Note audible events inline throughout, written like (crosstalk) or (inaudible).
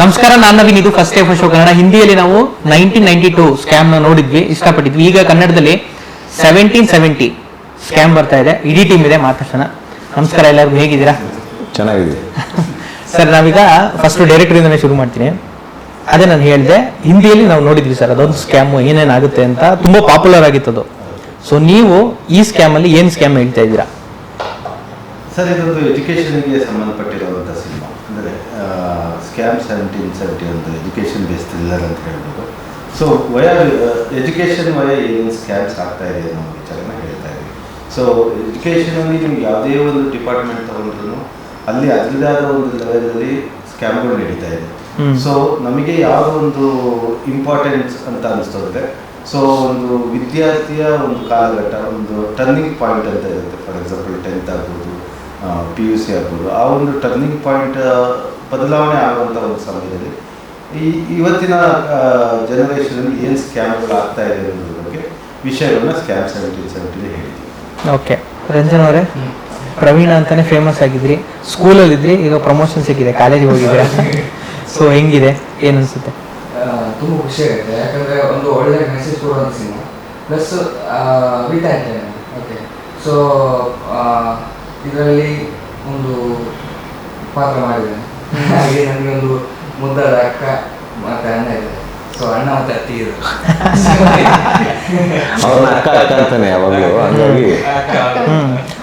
ನಮಸ್ಕಾರ. ನಾನು ನವೀನ್. ಇದು ಫಸ್ಟ್ ಟೈಮ್ ಶೋ ಕನ್ನಡ. ಹಿಂದಿಯಲ್ಲಿ ನಾವು ನೈನ್ಟೀನ್ ನೈನ್ಟಿ ಟೂ ಸ್ಕ್ಯಾಮ್ನ ನೋಡಿದ್ವಿ ಇಷ್ಟಪಟ್ಟಿದ್ವಿ. ಈಗ ಕನ್ನಡದಲ್ಲಿ ಸೆವೆಂಟೀನ್ ಸೆವೆಂಟಿ ಸ್ಕ್ಯಾಮ್ ಬರ್ತಾ ಇದೆ. ಇಡೀ ಟೀಮ್ ಇದೆ ಮಾತಾಡ್ಸೋಣ. ನಮಸ್ಕಾರ ಎಲ್ಲರಿಗೂ ಹೇಗಿದ್ದೀರಾ? ಚೆನ್ನಾಗಿದೆ (laughs) ಸರ್ ನಾವೀಗ ಫಸ್ಟ್ ಡೈರೆಕ್ಟರ್ ಇಂದನೇ ಶುರು ಮಾಡ್ತೀನಿ. ಅದೇ ನಾನು ಹೇಳಿದೆ ಹಿಂದಿಯಲ್ಲಿ ನಾವು ನೋಡಿದ್ವಿ ಸರ್ ಅದೊಂದು ಸ್ಕ್ಯಾಮ್ ಏನೇನಾಗುತ್ತೆ ಅಂತ. ತುಂಬಾ ಪಾಪ್ಯುಲರ್ ಆಗಿತ್ತು ಅದು. ಸೊ ನೀವು ಈ ಸ್ಕ್ಯಾಮ್ ಅಲ್ಲಿ ಏನ್ ಸ್ಕ್ಯಾಮ್ ಹೇಳ್ತಾ ಇದ್ದೀರಾ? ಸರ್ ಇದೊಂದು ಎಜುಕೇಶನ್ಗೆ ಸಂಬಂಧಪಟ್ಟಿರೋ ಸ್ಕ್ಯಾಮ್ ಸೆವೆಂಟೀನ್ ಸೆವೆಂಟಿ ಒಂದು ಎಜುಕೇಷನ್ ಬೇಸ್ ಥ್ರಿಲ್ಲರ್ ಅಂತ ಹೇಳ್ಬೋದು. ಸೊ ವಯ ಎಜುಕೇಷನ್ ವಯ ಏನೇನು ಸ್ಕ್ಯಾಮ್ಸ್ ಆಗ್ತಾ ಇದೆ ಅನ್ನೋ ವಿಚಾರನ ಹೇಳ್ತಾ ಇದ್ದೀವಿ ಸೊ ಎಜುಕೇಷನಲ್ಲಿ ನಿಮ್ಗೆ ಯಾವುದೇ ಒಂದು ಡಿಪಾರ್ಟ್ಮೆಂಟ್ ತಗೊಂಡ್ರು ಅಲ್ಲಿ ಅದರದೇ ಆದ ಒಂದು ಲೆವೆಲಲ್ಲಿ ಸ್ಕ್ಯಾಮ್ಗಳು ನಡೀತಾ ಇದೆ. ಸೊ ನಮಗೆ ಯಾವ ಒಂದು ಇಂಪಾರ್ಟೆನ್ಸ್ ಅಂತ ಅನಿಸ್ತದೆ ಸೊ ಒಂದು ವಿದ್ಯಾರ್ಥಿಯ ಒಂದು ಕಾಲಘಟ್ಟ ಒಂದು ಟರ್ನಿಂಗ್ ಪಾಯಿಂಟ್ ಅಂತ ಇರುತ್ತೆ. ಫಾರ್ ಎಕ್ಸಾಂಪಲ್ ಟೆಂತ್ ಆಗ್ಬೋದು ಪಿ ಯು ಸಿ ಆಗ್ಬೋದು. ಆ ಒಂದು ಟರ್ನಿಂಗ್ ಪಾಯಿಂಟ್ ಬದಲಾವಣೆ ಆಗುವಂಥ ಒಂದು ಸಮಯದಲ್ಲಿ ಈ ಇವತ್ತಿನ ಜನರೇಷನಲ್ಲಿ ಏನು ಸ್ಕ್ಯಾಮ್ಗಳು ಆಗ್ತಾ ಇದೆ ಅನ್ನೋದ್ರ ಬಗ್ಗೆ ವಿಷಯಗಳನ್ನ ಸ್ಕ್ಯಾಮ್ ಸೆವೆಂಟೀನ್ ಸೆವೆಂಟಿಲಿ ಹೇಳ್ತೀವಿ ಓಕೆ ರಂಜನ್ ಅವರೇ ಪ್ರವೀಣ ಅಂತಾನೆ ಫೇಮಸ್ ಆಗಿದ್ರಿ. ಸ್ಕೂಲಲ್ಲಿ ಇದ್ರಿ ಈಗ ಪ್ರಮೋಷನ್ ಸಿಕ್ಕಿದೆ ಕಾಲೇಜಿಗೆ ಹೋಗಿದ್ರೆ ಸೊ ಹೆಂಗಿದೆ? ಏನು ಅನ್ಸುತ್ತೆ? ತುಂಬ ಖುಷಿ ಆಗುತ್ತೆ. ಯಾಕಂದ್ರೆ ಒಂದು ಒಳ್ಳೆ ಮೆಸೇಜ್ ಕೊಡುವಂಥ ಸಿನಿಮಾ. ಪ್ಲಸ್ ಓಕೆ ಸೊ ಇದರಲ್ಲಿ ಒಂದು ಪಾತ್ರ ಮಾಡಿದ್ದೇನೆ ಹಾಗೆ ನನಗೆ ಒಂದು ಮುದ್ದಾದ ಅಕ್ಕ ಮತ್ತೆ ಅಣ್ಣ ಇದೆ ಸೊ ಅಣ್ಣ ಮತ್ತೆ ಅತ್ತಿ ಇದೆ ಅವ್ರನ್ನ ಅಕ್ಕ ಅಕ್ಕ ಅಂತಾನೆ ಯಾವಾಗಲೂ. ಹಂಗಾಗಿ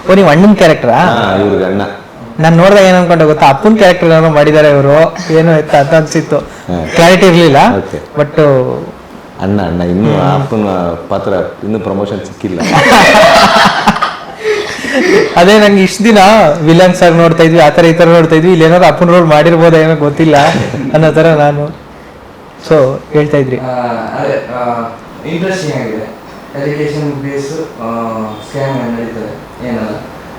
ಓ ನೀವು ಅಣ್ಣನ ಕ್ಯಾರೆಕ್ಟರಾ ಇವ್ರಿಗೆ ಅಣ್ಣ. ನಾನು ನೋಡಿದಾಗ ಏನ್ ಅನ್ಕೊಂಡೆ ಗೊತ್ತಾ? ಅಪ್ಪನ ಕ್ಯಾರೆಕ್ಟರ್ ಏನೋ ಮಾಡಿದ್ದಾರೆ ಇವರು? ಏನು ಎತ್ತ ಅಂತ ಅನ್ಸಿತ್ತು. ಕ್ಲಾರಿಟಿ ಇರಲಿಲ್ಲ. ಬಟ್ ಅಣ್ಣ ಅಣ್ಣ ಇನ್ನೂ ಆ ಅಪ್ಪನ ಪಾತ್ರ ಇನ್ನೂ ಪ್ರಮೋಷನ್ ಸಿಕ್ಕಿಲ್ಲ. (laughs) ಅದೇ ನಂಗೆ ಇಷ್ಟ ದಿನ ವಿಲನ್ಸ್ ಆಗಿ ನೋಡ್ತಾ ಇದ್ವಿ ಆತರ ಈ ತರ ನೋಡ್ತಾ ಇದ್ವಿ. ಇಲ್ಲಿ ಏನಾದ್ರು ಅಪ್ಪನ ರೋಲ್ ಮಾಡಿರ್ಬೋದ ಏನೋ ಗೊತ್ತಿಲ್ಲ ಅನ್ನೋ ತರ ನಾನು ಸೊ ಹೇಳ್ತಾ ಇದ್ರಿ. ಅದೇ ಇಂಟ್ರೆಸ್ಟಿಂಗ್ ಆಗಿದೆ. ಎಜುಕೇಶನ್ ಬೇಸ್ ಸ್ಕ್ಯಾಮ್ ನಡೀತದೆ ಏನಲ್ಲ.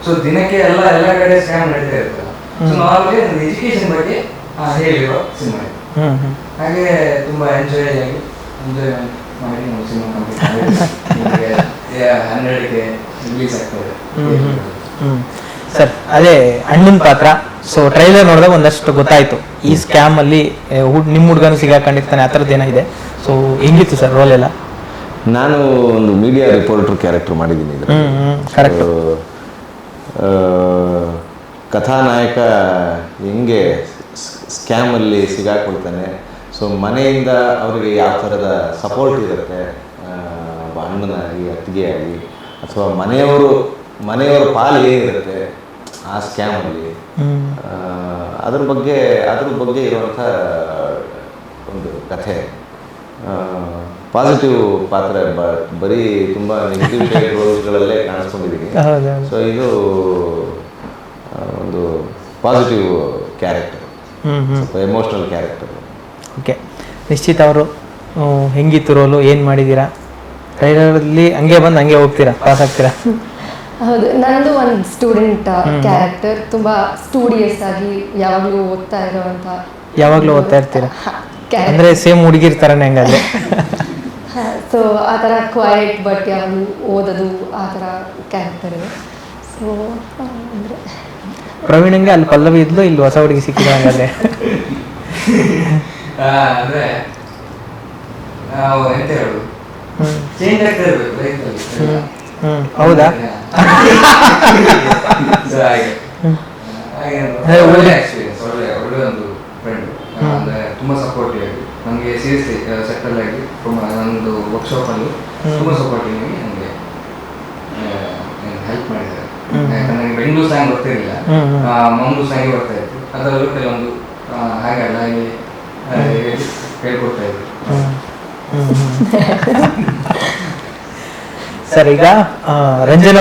ಸೊ ದಿನಕ್ಕೆ ಎಲ್ಲ ಎಲ್ಲ ಕಡೆ ಸ್ಕ್ಯಾಮ್ ನಡೀತಾ ಇರ್ತದೆ ಸೊ ನಾರ್ಮಲಿ ಒಂದು ಎಜುಕೇಶನ್ ಬಗ್ಗೆ ಹೇಳಿರೋ ಸಿನಿಮಾ ಇದು ಹಾಗೆ ತುಂಬಾ ಎಂಜಾಯ್ ಆಗಿ ಎಂಜಾಯ್ ಮಾಡಿ ನಮ್ಮ ಸಿನಿಮಾ (laughs) ಹನ್ನೆರಡಕ್ಕೆ ರಿಲೀಸ್ ಹ್ಮ್ ಸರ್ ಅದೇ ಹಣ್ಣಿನ ಪಾತ್ರ. ಸೊ ಟ್ರೈಲರ್ ನೋಡಿದಾಗ ಒಂದಷ್ಟು ಗೊತ್ತಾಯ್ತು. ಈ ಸ್ಕ್ಯಾಮ್ ಅಲ್ಲಿ ನಿಮ್ಮ ಹುಡುಗನ ನಿಮ್ ಹುಡುಗನು ಸಿಗಾಕೊಂಡಿರ್ತಾನೆ ಆ ಥರದ್ದು ಏನಿದೆ? ಸೊ ಹೆಂಗಿತ್ತು ಸರ್ ರೋಲ್ ಎಲ್ಲ? ನಾನು ಒಂದು ಮೀಡಿಯಾ ರಿಪೋರ್ಟರ್ ಕ್ಯಾರೆಕ್ಟರ್ ಮಾಡಿದ್ದೀನಿ ಕರೆಕ್ಟ್ ಕಥಾನಾಯಕ ಹೆಂಗೆ ಸ್ಕ್ಯಾಮಲ್ಲಿ ಸಿಗಾಕೊಳ್ತಾನೆ. ಸೊ ಮನೆಯಿಂದ ಅವರಿಗೆ ಯಾವ ಥರದ ಸಪೋರ್ಟ್ ಇರುತ್ತೆ ಅಣ್ಣನಾಗಿ ಅತ್ತಿಗೆ ಆಗಿ ಅಥವಾ ಮನೆಯವರು ಮನೆಯವರ ಪಾಲು ಹೇಗಿರುತ್ತೆ? ಆ ಸ್ಕ್ಯಾಮಲ್ಲಿ ಅದ್ರ ಬಗ್ಗೆ ಅದ್ರ ಬಗ್ಗೆ ಇರುವಂಥ ಒಂದು ಕಥೆ. ಪಾಸಿಟಿವ್ ಪಾತ್ರ ಬರೀ ತುಂಬ ನೆಗೆಟಿವ್ ಸೈಡ್ ರೋಲ್ಸ್ಗಳಲ್ಲೇ ಕಾಣಿಸ್ಕೊಂಡಿದ್ದೀನಿ ಸೊ ಇದು ಒಂದು ಪಾಸಿಟಿವ್ ಕ್ಯಾರೆಕ್ಟರ್ ಸ್ವಲ್ಪ ಎಮೋಷ್ನಲ್ ಕ್ಯಾರೆಕ್ಟರ್ ಓಕೆ ನಿಶ್ಚಿತ ಅವರು ಹೆಂಗಿತ್ತು ರೋಲು ಏನು ಮಾಡಿದ್ದೀರಾ ಟ್ರೈಲರಲ್ಲಿ ಹಂಗೆ ಬಂದು ಹಂಗೆ ಹೋಗ್ತೀರಾ? ಪಾಸ್ ಆಗ್ತೀರಾ? ಹೌದು ನಂದು ಒಂದು ಸ್ಟೂಡೆಂಟ್. ಕ್ಯಾರೆಕ್ಟರ್ ತುಂಬಾ ಸ್ಟೂಡಿಯಸ್ ಆಗಿ ಯಾವಾಗಲೂ ಓದ್ತಾ ಇರುವಂತ ಯಾವಾಗಲೂ ಓದ್ತಾ ಇರ್ತೀರಾ? ಅಂದ್ರೆ ಸೇಮ್ ಹುಡುಗಿರ್ ಥರನೇ ಹಂಗಾದ್ರೆ. ಸೊ ಆ ಥರ ಕ್ವೈಟ್ ಬಟ್ ಯಾವಾಗಲೂ ಓದೋದು ಆ ಥರ ಕ್ಯಾರೆಕ್ಟರ್ ಇದೆ. ಸೊ ಅಂದರೆ ಪ್ರವೀಣಂಗೆ ಅಲ್ಲಿ ಪಲ್ಲವಿ ಇದ್ಲು ಇಲ್ಲಿ ಹೊಸ ಹುಡುಗಿ ಸಿಕ್ಕಿದ ಹಂಗಾದ್ರೆ. (laughs) ಅಂದ್ರೆ ಎಂತ ಹೇಳುದು ಹೌದಾ. ಒಂದು ಒಂದು. ತುಂಬಾ ಸಪೋರ್ಟಿವ್ ಆಗಿ ನನಗೆ ಸೀರಿಯಸ್ಲಿ ಸೆಟಲ್ ಆಗಿ ತುಂಬ ನಂದು ವರ್ಕ್ಶಾಪ್ ಅಲ್ಲಿ. ತುಂಬಾ ಸಪೋರ್ಟಿವ್ ಆಗಿ ನನಗೆ ಹೆಲ್ಪ್ ಮಾಡಿದ್ದಾರೆ. ಯಾಕಂದ್ರೆ Bengaluru song hmm. Mangaluru song ಬರ್ತಾ ಇತ್ತು ಅದರಲ್ಲೂ ಕೆಲವೊಂದು ಆ, ಹಾಗಲ್ಲ ಹಾಗೆ ಹೇಳ್ಕೊಡ್ತಾ ಇದ್ರು. (laughs) ಸರ್, ಈಗ ರಂಜನ್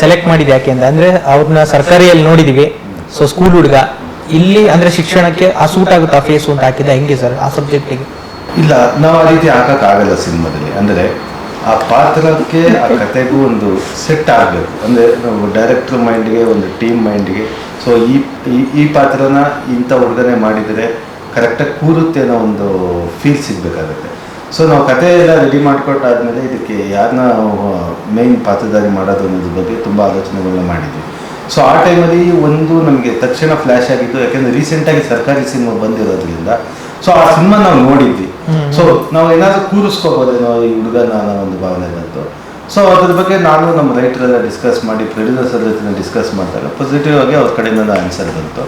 ಸೆಲೆಕ್ಟ್ ಮಾಡಿದ ಯಾಕೆ ಅಂತ ಅಂದ್ರೆ ಅವ್ರನ್ನ ಸರ್ಕಾರಿಯಲ್ಲಿ ನೋಡಿದೀವಿ. ಸೊ ಸ್ಕೂಲ್ ಹುಡುಗ, ಇಲ್ಲಿ ಅಂದ್ರೆ ಶಿಕ್ಷಣಕ್ಕೆ ಆ ಸೂಟ್ ಆಗುತ್ತಾ ಫೇಸ್ ಅಂತ ಹಾಕಿದ ಹೆಂಗೆ ಸರ್, ಆ ಸಬ್ಜೆಕ್ಟಿಗೆ ಇಲ್ಲ, ನಾವು ಆ ರೀತಿ ಹಾಕೋಕ್ಕಾಗಲ್ಲ ಸಿನಿಮಾದಲ್ಲಿ. ಅಂದರೆ ಆ ಪಾತ್ರಕ್ಕೆ, ಆ ಕತೆಗೂ ಒಂದು ಸೆಟ್ ಆಗಬೇಕು. ಅಂದರೆ ನಾವು ಡೈರೆಕ್ಟರ್ ಮೈಂಡ್ಗೆ ಒಂದು ಟೀಮ್ ಮೈಂಡ್ಗೆ ಸೊ ಈ, ಈ- ಈ ಪಾತ್ರನ ಇಂಥ ಹುಡುಗನೆ ಮಾಡಿದರೆ ಕರೆಕ್ಟಾಗಿ ಕೂರುತ್ತೆ ಅನ್ನೋ ಒಂದು ಫೀಲ್ ಸಿಗಬೇಕಾಗುತ್ತೆ. ಸೊ ನಾವು ಕತೆ ಎಲ್ಲ ರೆಡಿ ಮಾಡಿಕೊಟ್ಟಾದ್ಮೇಲೆ ಇದಕ್ಕೆ ಯಾರನ್ನ ಮೇನ್ ಪಾತ್ರಧಾರಿ ಮಾಡೋದು ಅನ್ನೋದ್ರ ಬಗ್ಗೆ ತುಂಬ ಆಲೋಚನೆಗಳನ್ನ ಮಾಡಿದ್ವಿ. ಸೊ ಆ ಟೈಮಲ್ಲಿ ಒಂದು ನಮಗೆ ತಕ್ಷಣ ಫ್ಲ್ಯಾಶ್ ಆಗಿತ್ತು. ಯಾಕೆಂದರೆ ರೀಸೆಂಟಾಗಿ ಸರ್ಕಾರಿ ಸಿನಿಮಾ ಬಂದಿರೋದ್ರಿಂದ. ಸೊ ಆ ಸಿನಿಮಾ ನಾವು ನೋಡಿದ್ವಿ. ಸೊ ನಾವು ಏನಾದರೂ ಕೂರಿಸ್ಕೋಬೋದೇನೋ ಈ ಹುಡುಗನ ಅನ್ನೋ ಒಂದು ಭಾವನೆ ಬಂತು. ಸೊ ಅದ್ರ ಬಗ್ಗೆ ನಾನು ನಮ್ಮ ರೈಟರ್ ಎಲ್ಲ ಡಿಸ್ಕಸ್ ಮಾಡಿ ಪ್ರೊಡ್ಯೂಸರ್ ಜೊತೆ ಡಿಸ್ಕಸ್ ಮಾಡಿದಾಗ ಪಾಸಿಟಿವ್ ಆಗಿ ಅವ್ರ ಕಡೆಯಿಂದ ಆನ್ಸರ್ ಬಂತು.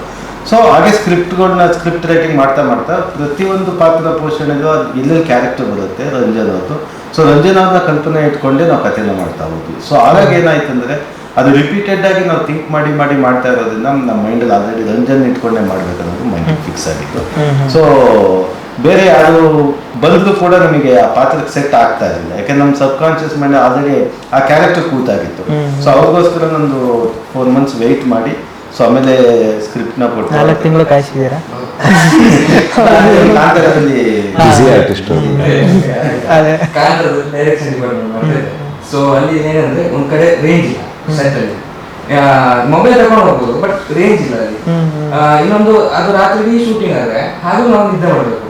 ಸೊ ಹಾಗೆ ಸ್ಕ್ರಿಪ್ಟ್ಗಳನ್ನ ಸ್ಕ್ರಿಪ್ಟ್ ರೈಟಿಂಗ್ ಮಾಡ್ತಾ ಮಾಡ್ತಾ ಪ್ರತಿಯೊಂದು ಪಾತ್ರ ಪೋಷಣೆಗೂ ಅದು ಎಲ್ಲೆಲ್ಲಿ ಕ್ಯಾರೆಕ್ಟರ್ ಬರುತ್ತೆ ರಂಜನ್ ಅವ್ರದ್ದು ಸೊ ರಂಜನ್ ಅವ್ರನ್ನ ಕಲ್ಪನೆ ಇಟ್ಕೊಂಡೇ ನಾವು ಕಥೆನ ಮಾಡ್ತಾ ಹೋದ್ವಿ. ಸೊ ಆವಾಗ ಏನಾಯ್ತು ಅಂದ್ರೆ ಅದು ರಿಪೀಟೆಡ್ ಆಗಿ ನಾವು ಥಿಂಕ್ ಮಾಡಿ ಮಾಡಿ ಮಾಡ್ತಾ ಇರೋದ್ರಿಂದ ನಮ್ಮ ಮೈಂಡಲ್ಲಿ ಆಲ್ರೆಡಿ ರಂಜನ್ ಇಟ್ಕೊಂಡೆ ಮಾಡ್ಬೇಕನ್ನೋದು ಮೈಂಡ್ ಫಿಕ್ಸ್ ಆಗಿತ್ತು ಸೊ ಬೇರೆ ಯಾರು ಬಂದ್ರು ಕೂಡ ನಮಗೆ ಆ ಪಾತ್ರಕ್ಕೆ ಸೆಟ್ ಆಗ್ತಾ ಇರಲಿಲ್ಲ ಯಾಕಂದ್ರೆ ನಮ್ಮ ಸಬ್ ಕಾನ್ಶಿಯಸ್ ಮೈಂಡ್ ಆಲ್ರೆಡಿ ಆ ಕ್ಯಾರೆಕ್ಟರ್ ಕೂತಾಗಿತ್ತು. ಸೊ ಅವ್ರಿಗೋಸ್ಕರ ನಂದು ಫೋರ್ ಮಂತ್ಸ್ ವೆಯ್ಟ್ ಮಾಡಿ ಸೊ ಆಮೇಲೆ ನ ಕೊಟ್ಟು ನಾಲ್ಕು ತಿಂಗಳು ಕಾಯಿಸಿದ್ದೀರಾ? ಕಾಂತಾರದಲ್ಲಿ ಆರ್ಟಿಸ್ಟ್ ಅದೇ. ಡೈರೆಕ್ಷನ್ ಸೊ ಅಲ್ಲಿ ಏನಂದ್ರೆ ಒಂದ್ ಕಡೆ ರೇಂಜ್ ಇಲ್ಲ ಸೆಟ್ ಅಲ್ಲಿ. ಮೊಬೈಲ್ ತಗೊಂಡು ಹೋಗ್ಬೋದು ಬಟ್ ರೇಂಜ್ ಇಲ್ಲ ಅಲ್ಲಿ. ಆ, ಇನ್ನೊಂದು ಅದು ರಾತ್ರಿ ಶೂಟಿಂಗ್ ಆದ್ರೆ ಹಾಗೂ ನಾವು ನಿದ್ದೆ ಮಾಡಬೇಕು.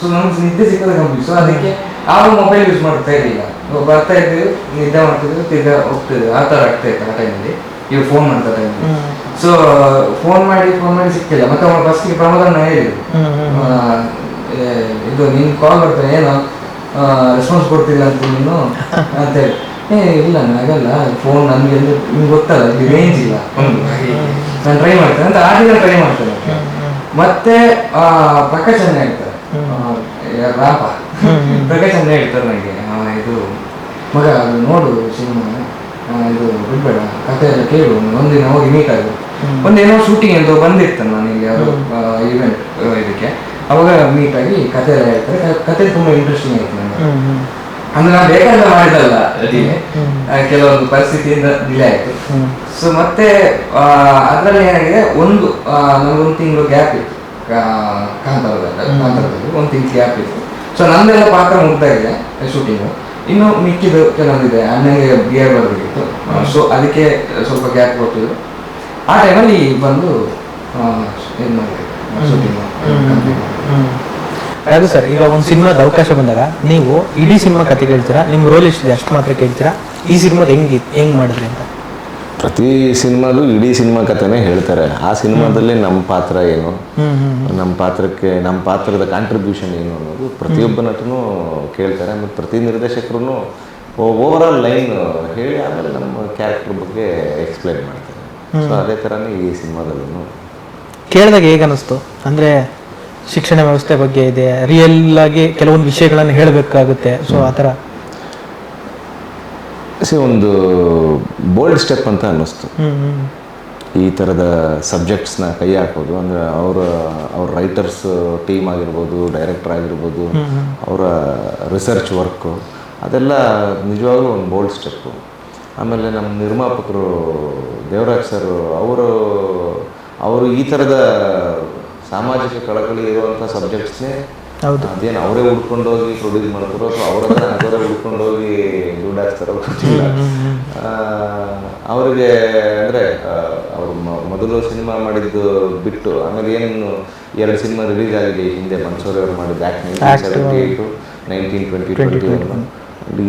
ಸೊ ನಮ್ಗೆ ನಿದ್ದೆ ಸಿಕ್ಕದ ಕಂಪ್ನಿ ಸೊ ಅದಕ್ಕೆ ಆವಾಗ ಮೊಬೈಲ್ ಯೂಸ್ ಮಾಡ್ತಾ ಇರಲಿಲ್ಲ. ಬರ್ತಾ ಇದ್ದೀವಿ ನಿದ್ದೆ ಮಾಡ್ತಿದ್ವಿ ತಿರ್ಗಾ ಹೋಗ್ತಿದ್ವಿ ಆ ಥರ ಆಗ್ತಾ ಇತ್ತು ಆ ಟೈಮಲ್ಲಿ ಇವಾಗ ಫೋನ್ ಮಾಡ್ತಾ ಟೈಮಲ್ಲಿ. ಸೊ ಫೋನ್ ಮಾಡಿ ಫೋನ್ ಮಾಡಿ ಸಿಕ್ಕಿಲ್ಲ. ಮತ್ತೆ ಅವನು ಫಸ್ಟಿಗೆ ಪ್ರಮೋದನ್ನ ಹೇಳಿ ಇದು ನಿನ್ ಕಾಲ್ ಬರ್ತಾನೆ ಏನು ರೆಸ್ಪಾನ್ಸ್ ಕೊಡ್ತಿಲ್ಲ ಅಂತ ನೀನು (laughs) ಅಂತೇಳಿ ಏ ಇಲ್ಲ ನನಗಲ್ಲ ಫೋನ್ ನನ್ಗೆ ಎಲ್ಲ ನಿಮ್ಗೆ ಗೊತ್ತಲ್ಲ ಇಲ್ಲಿ ರೇಂಜ್ ಇಲ್ಲ. ನಾನು ಟ್ರೈ ಮಾಡ್ತೇನೆ. ಅಂತ ಆ ದಿನ ಟ್ರೈ ಮಾಡ್ತೇನೆ. ಮತ್ತೆ ಪ್ರಕಾಶ್ ಅನ್ನ ಹೇಳ್ತಾರೆ. ರಾಪ ಪ್ರಕಾಶ್ ಅನ್ನ ಹೇಳ್ತಾರೆ ನನಗೆ ಇದು ಮಗ ಅದು ನೋಡು ಸಿನಿಮಾ ಇದು ಬಿಡ್ಬೇಡ. ಕತೆ ಎಲ್ಲ ಕೇಳು. ಒಂದಿನ ಹೋಗಿ ಮೀಟ್ ಆಗು. ಒಂದೇನೋ ಶೂಟಿಂಗ್ ಅಂತ ಬಂದಿತ್ತು ನಾನು ಇಲ್ಲಿ ಅವರು ಇವೆಂಟ್ ಇದಕ್ಕೆ. ಅವಾಗ ಮೀಟ್ ಆಗಿ ಕತೆ ಎಲ್ಲ ಹೇಳ್ತಾರೆ ಕತೆ ತುಂಬಾ ಇಂಟ್ರೆಸ್ಟಿಂಗ್ ಆಯ್ತು ನನಗೆ. ಅಂದ್ರೆ ನಾನು ಬೇಕಾದ ಮಾಡಿದಲ್ಲ ಕೆಲವೊಂದು ಪರಿಸ್ಥಿತಿಯಿಂದ ಡಿಲೇ ಆಯ್ತು. ಸೊ ಮತ್ತೆ ಅದರಲ್ಲಿ ಏನಾಗಿದೆ ಒಂದು ಒಂದು ತಿಂಗಳು ಗ್ಯಾಪ್ ಇತ್ತು. ಕಾಂತಾರದಲ್ಲಿ ಕಾಂತಾರದಲ್ಲಿ ಒಂದು ತಿಂಗಳು ಗ್ಯಾಪ್ ಇತ್ತು. ಸೊ ನಂದೆಲ್ಲ ಪಾತ್ರ ಮುಗ್ತಾ ಇದೆ ಶೂಟಿಂಗು ಇನ್ನು ಮಿಕ್ಕಿದು ಕೆಲವೊಂದಿದೆ ಅಣ್ಣಗೆ ಬಿಯರ್ ಬರಬೇಕಿತ್ತು. ಸೊ ಅದಕ್ಕೆ ಸ್ವಲ್ಪ ಗ್ಯಾಪ್ ಕೊಟ್ಟಿದ್ರು. ಆ ಟೈಮಲ್ಲಿ ಬಂದು ಇದು ಮಾಡಿದೆ. ಅದು ಸರ್ ಈಗ ಒಂದು ಸಿನಿಮಾದ ಅವಕಾಶ ಬಂದಾಗ ನೀವು ಇಡೀ ಸಿನಿಮಾ ಕತೆ ಕೇಳ್ತೀರಾ ನಿಮ್ಮ ರೋಲ್ ಎಷ್ಟಿದೆ ಅಷ್ಟು ಮಾತ್ರ ಕೇಳ್ತೀರಾ ಈ ಸಿನಿಮಾದ ಹೆಂಗೆ ಹೆಂಗೆ ಮಾಡಿದ್ರಿ ಅಂತ? ಪ್ರತಿ ಸಿನಿಮಾದು ಇಡೀ ಸಿನಿಮಾ ಕಥೆನೇ ಹೇಳ್ತಾರೆ. ಆ ಸಿನಿಮಾದಲ್ಲಿ ನಮ್ಮ ಪಾತ್ರ ಏನು? ನಮ್ಮ ಪಾತ್ರಕ್ಕೆ ನಮ್ಮ ಪಾತ್ರದ ಕಾಂಟ್ರಿಬ್ಯೂಷನ್ ಏನು ಅನ್ನೋದು ಪ್ರತಿಯೊಬ್ಬ ನಟನು ಕೇಳ್ತಾರೆ. ಮತ್ತು ಪ್ರತಿ ನಿರ್ದೇಶಕರು ಓವರ್ ಆಲ್ ಲೈನ್ ಹೇಳಿ ಆಮೇಲೆ ನಮ್ಮ ಕ್ಯಾರೆಕ್ಟರ್ ಬಗ್ಗೆ ಎಕ್ಸ್ಪ್ಲೈನ್ ಮಾಡ್ತಾರೆ. ಸೊ ಅದೇ ಥರನೇ ಈ ಸಿನಿಮಾದಲ್ಲೂ ಕೇಳಿದಾಗ ಹೇಗೆ ಅನಿಸ್ತು? ಅಂದ್ರೆ ಶಿಕ್ಷಣ ವ್ಯವಸ್ಥೆ ಬಗ್ಗೆ ಇದೆ ರಿಯಲ್ ಆಗಿ ಕೆಲವೊಂದು ವಿಷಯಗಳನ್ನು ಹೇಳಬೇಕಾಗುತ್ತೆ. ಸೊ ಆ ಥರ. ಸಿ ಒಂದು ಬೋಲ್ಡ್ ಸ್ಟೆಪ್ ಅಂತ ಅನ್ನಿಸ್ತು. ಈ ಥರದ ಸಬ್ಜೆಕ್ಟ್ಸ್ನ ಕೈ ಹಾಕೋದು ಅಂದರೆ ಅವರ ಅವ್ರ ರೈಟರ್ಸ್ ಟೀಮ್ ಆಗಿರ್ಬೋದು ಡೈರೆಕ್ಟರ್ ಆಗಿರ್ಬೋದು ಅವರ ರಿಸರ್ಚ್ ವರ್ಕು ಅದೆಲ್ಲ ನಿಜವಾಗ್ಲೂ ಒಂದು ಬೋಲ್ಡ್ ಸ್ಟೆಪ್ಪು ಆಮೇಲೆ ನಮ್ಮ ನಿರ್ಮಾಪಕರು ದೇವರಾಜ್ ಸರ್ ಅವರು ಅವರು ಈ ಥರದ ಸಾಮಾಜಿಕ ಕಳಕಳಿ ಇರುವಂಥ ಸಬ್ಜೆಕ್ಟ್ಸ್ನೇ ಹೌದು. ಅದೇನು ಅವರೇ ಹುಡ್ಕೊಂಡೋಗಿ ಪ್ರೊಡ್ಯೂಸ್ ಮಾಡ್ತಾರೋ ಅಥವಾ ಅವರ ಉಟ್ಕೊಂಡ್ ಹೋಗಿ ದುಡ್ಡು ಹಾಕ್ತಾರೋ ಗೊತ್ತಿಲ್ಲ. ಅವರಿಗೆ ಅಂದರೆ ಅವರು ಮೊದಲು ಸಿನಿಮಾ ಮಾಡಿದ್ದು ಬಿಟ್ಟು ಆಮೇಲೆ ಏನು ಎರಡು ಸಿನಿಮಾ ರಿಲೀಸ್ ಆಗಿದೆ ಹಿಂದೆ ಮನ್ಸೂರಿ ಅವರು ಮಾಡಿದ್ದು act nineteen seventy eight nineteen twenty twenty one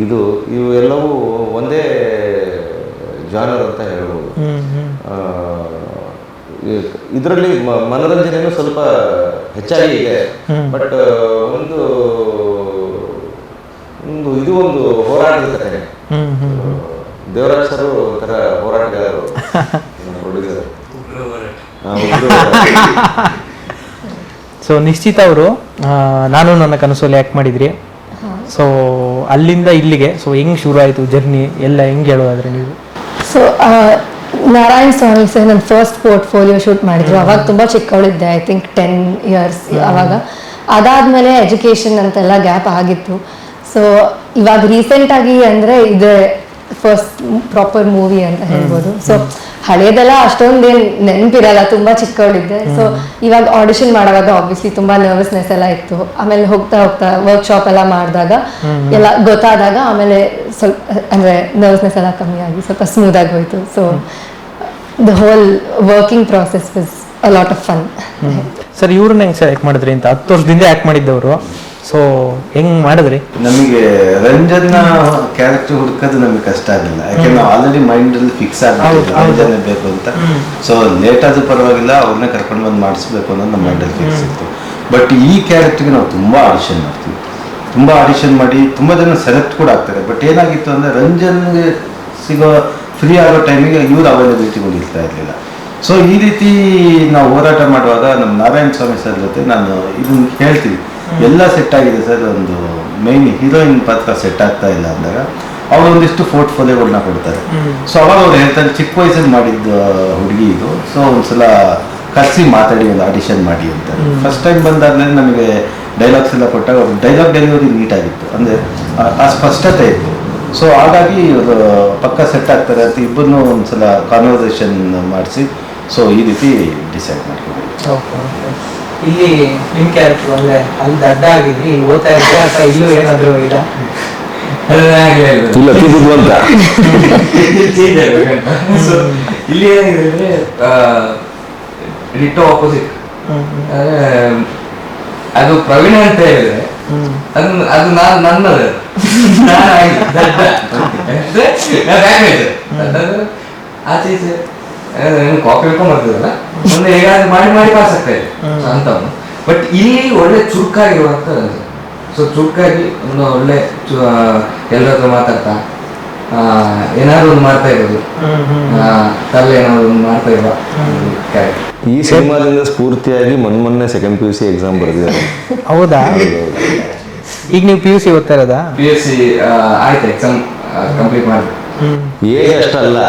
ಇದು ಇವೆಲ್ಲವೂ ಎಲ್ಲವೂ ಒಂದೇ ಜಾನರ್ ಅಂತ ಹೇಳ್ಬೋದು. ಹ್ಮ್ ಹ್ಮ್ ಇದರಲ್ಲಿ ಮನೋರಂಜನೆನೂ ಸ್ವಲ್ಪ ಹೆಚ್ಚಾಗಿ ಇದೆ. ಬಟ್ ಒಂದು ಒಂದು ಇದು ಒಂದು ಹೋರಾಟದ ಕಥೆ ಹ್ಮ್ ಹ್ಮ್ ದೇವರಾಜ್ ಸರ್ ಒಂಥರ ಹೋರಾಟಗಾರರು. ಪ್ರೊಡ್ಯೂಸರ್ ಸೊ ನಿಶ್ಚಿತ ಅವರು ನಾನು ನನ್ನ ಕನಸಲ್ಲಿ ಆ್ಯಕ್ಟ್ ಮಾಡಿದ್ರಿ. ಸೊ ಅಲ್ಲಿಂದ ಇಲ್ಲಿಗೆ ಸೊ ಹೆಂಗ್ ಶುರು ಆಯಿತು ಜರ್ನಿ ಎಲ್ಲ ಹೆಂಗ್ ಹೇಳೋದಾದ್ರೆ ನೀವು? ಸೊ ನಾರಾಯಣ್ ಸ್ವಾಮಿ ಸರ್ ನನ್ನ ಫಸ್ಟ್ ಪೋರ್ಟ್ಫೋಲಿಯೋ ಶೂಟ್ ಮಾಡಿದ್ರು. ಅವಾಗ ತುಂಬ ಚಿಕ್ಕವಳಿದ್ದೆ ಐ ಥಿಂಕ್ ಟೆನ್ ಇಯರ್ಸ್ ಅವಾಗ. ಅದಾದಮೇಲೆ ಎಜುಕೇಷನ್ ಅಂತೆಲ್ಲ ಗ್ಯಾಪ್ ಆಗಿತ್ತು. ಸೊ ಇವಾಗ ರೀಸೆಂಟಾಗಿ ಅಂದರೆ ಇದೆ ಫಸ್ಟ್ ಪ್ರಾಪರ್ ಮೂವಿ ಅಂತ ಹೇಳ್ಬೋದು. ಸೊ ಹಳೇದೆಲ್ಲ ಅಷ್ಟೊಂದೇನು ನೆನಪಿರಲ್ಲ ತುಂಬ ಚಿಕ್ಕವಳಿದ್ದೆ. ಸೊ ಇವಾಗ ಆಡಿಷನ್ ಮಾಡುವಾಗ ಆಬ್ವಿಯಸ್ಲಿ ತುಂಬ ನರ್ವಸ್ನೆಸ್ ಎಲ್ಲ ಇತ್ತು. ಆಮೇಲೆ ಹೋಗ್ತಾ ಹೋಗ್ತಾ ವರ್ಕ್ಶಾಪ್ ಎಲ್ಲ ಮಾಡಿದಾಗ ಎಲ್ಲ ಗೊತ್ತಾದಾಗ ಆಮೇಲೆ ಸ್ವಲ್ಪ ಅಂದರೆ ನರ್ವಸ್ನೆಸ್ ಎಲ್ಲ ಕಮ್ಮಿ ಆಗಿ ಸ್ವಲ್ಪ ಸ್ಮೂತ್ ಆಗಿ ಹೋಯ್ತು. So the whole working process was a lot of fun sir ಇವ್ರನ್ನ ಹೆಂಗ್ ಸೆಲೆಕ್ಟ್ ಮಾಡಿದ್ರಿ? ಅಂತ ಹತ್ತು ವರ್ಷದಿಂದ ಆ್ಯಕ್ಟ್ ಮಾಡಿದ್ದವರು. ಸೊ ಹೆಂಗ್ ಮಾಡಿದ್ರಿ? ನಮಗೆ ರಂಜನ್ನ ಕ್ಯಾರೆಕ್ಟರ್ ಹುಡುಕೋದು ನಮಗೆ ಕಷ್ಟ ಆಗಿಲ್ಲ ಯಾಕೆ ನಾವು ಆಲ್ರೆಡಿ ಮೈಂಡ್ ಅಲ್ಲಿ ಫಿಕ್ಸ್ ಆಗ್ಬಿಟ್ಟಿದ್ವಿ ಹೌದು. ಬೇಕು ಅಂತ. ಸೊ ಲೇಟ್ ಆದ್ರೂ ಪರವಾಗಿಲ್ಲ ಅವ್ರನ್ನ ಕರ್ಕೊಂಡು ಬಂದು ಮಾಡಿಸ್ಬೇಕು ಅನ್ನೋದು ನಮ್ಮ ಮೈಂಡ್ ಅಲ್ಲಿ ಫಿಕ್ಸ್ ಇತ್ತು. ಬಟ್ ಈ ಕ್ಯಾರೆಕ್ಟರ್ಗೆ ನಾವು ತುಂಬ ಆಡಿಷನ್ ಮಾಡ್ತೀವಿ. ತುಂಬ ಆಡಿಷನ್ ಮಾಡಿ ತುಂಬ ಜನ ಸೆಲೆಕ್ಟ್ ಕೂಡ ಆಗ್ತಾರೆ. ಬಟ್ ಏನಾಗಿತ್ತು ಅಂದರೆ ರಂಜನ್ಗೆ ಸಿಗೋ ಫ್ರೀ ಆಗೋ ಟೈಮಿಗೆ ಇವ್ರ ಅವೈಲಬಿಲಿಟಿಗಳು ಇರ್ತಾ ಇರಲಿಲ್ಲ. ಸೊ ಈ ರೀತಿ ನಾವು ಹೋರಾಟ ಮಾಡುವಾಗ ನಮ್ಮ ನಾರಾಯಣ ಸ್ವಾಮಿ ಸರ್ ಜೊತೆ ನಾನು ಇದನ್ನ ಹೇಳ್ತೀವಿ ಎಲ್ಲ ಸೆಟ್ ಆಗಿದೆ ಸರ್ ಒಂದು ಮೈನ್ ಹೀರೋಯಿನ್ ಪಾತ್ರ ಸೆಟ್ ಆಗ್ತಾ ಇಲ್ಲ ಅಂದಾಗ ಅವ್ರು ಒಂದಿಷ್ಟು ಪೋರ್ಟ್ಫೋಲಿಯೋಗಳನ್ನ ಕೊಡ್ತಾರೆ. ಸೊ ಅವಾಗ ಅವ್ರು ಹೇಳ್ತಾರೆ ಚಿಕ್ಕ ವಯಸ್ಸಲ್ಲಿ ಮಾಡಿದ್ದ ಹುಡುಗಿ ಇದು. ಸೊ ಒಂದ್ಸಲ ಕರೆಸಿ ಮಾತಾಡಿ ಒಂದು ಆಡಿಷನ್ ಮಾಡಿ ಅಂತ. ಫಸ್ಟ್ ಟೈಮ್ ಬಂದಾದ್ಮೇಲೆ ನಮಗೆ ಡೈಲಾಗ್ಸ್ ಎಲ್ಲ ಕೊಟ್ಟಾಗ ಅವ್ರ ಡೈಲಾಗ್ ಡೆಲಿವರಿ ನೀಟಾಗಿತ್ತು ಅಂದರೆ ಆ ಸ್ಪಷ್ಟತೆ ಇತ್ತು. ಸೊ ಹಾಗಾಗಿ ಇವರು ಪಕ್ಕ ಸೆಟ್ ಆಗ್ತಾರೆ ಅಂತ ಇಬ್ಬರನ್ನೂ ಒಂದ್ಸಲ ಕಾನ್ವರ್ಸೇಷನ್ ಮಾಡಿಸಿ. ಸೊ ಈ ರೀತಿ ಡಿಸೈಡ್ ಮಾಡ್ಕೊಂಡಿದ್ವಿ ಇಲ್ಲಿ ನಿಮ್ ಕ್ಯಾರೆಕ್ಟರ್ ಅಂದ್ರೆ ಅಲ್ಲಿ ದಡ್ಡ ಆಗಿದ್ರಿ ಇಲ್ಲಿ ಓದ್ತಾ ಇದ್ರೆ ಅಥವಾ ಇಲ್ಲೂ ಏನಾದರೂ ಇಲ್ಲ? ಇಲ್ಲ ತಿದ್ದುದು ಅಂತ. (laughs) ಸೊ ಇಲ್ಲಿ ಏನಾಗಿದೆ ಅಂದ್ರೆ ರಿಟೋ ಆಪೋಸಿಟ್ ಅದು ಪ್ರವೀಣ್ ಅಂತ ಹೇಳಿದ್ರೆ ಅದು ಅದು ನಾನು ನನ್ನದು. ಆಚೆ ಈಚೆ. ಕಾಪಿ ಹಿಡ್ಕೊಂಡ್ ಬರ್ತದಲ್ಲ? ಒಂದು ಹೇಗಾದ್ರೂ ಮಾಡಿ ಮಾಡಿ ಪಾಸ್ ಆಗ್ತಾ ಇದೆ. ಅಂತವನು ಬಟ್ ಇಲ್ಲಿ ಒಳ್ಳೆ ಚುರುಕಾಗಿರುವಂತ ಸೊ ಚುರುಕಾಗಿ ಒಂದು ಒಳ್ಳೆ ಎಲ್ಲರ ಹತ್ರ ಮಾತಾಡ್ತಾ ಏನಾದ್ರು ಒಂದು ಮಾಡ್ತಾ ಇರೋದು. ಆ, ತಲೆ ಏನಾದ್ರು ಒಂದು ಮಾಡ್ತಾ ಇರುವ. ಈ ಸಿನಿಮಾದಿಂದ ಸ್ಫೂರ್ತಿಯಾಗಿ ಮೊನ್ನೆ ಮೊನ್ನೆ second P U C exam ಬರೆದಿದ್ದಾರೆ. ಹೌದಾ? ಈಗ ನೀವು ಪಿ ಯು ಸಿ ಓದ್ತಾ ಇರೋದಾ? ಪಿ ಯು ಸಿ ಆಯ್ತು ಎಕ್ಸಾಮ್ ಕಂಪ್ಲೀಟ್ ಮಾಡಿದೆ. ಏಜ್ ಅಷ್ಟಲ್ಲ.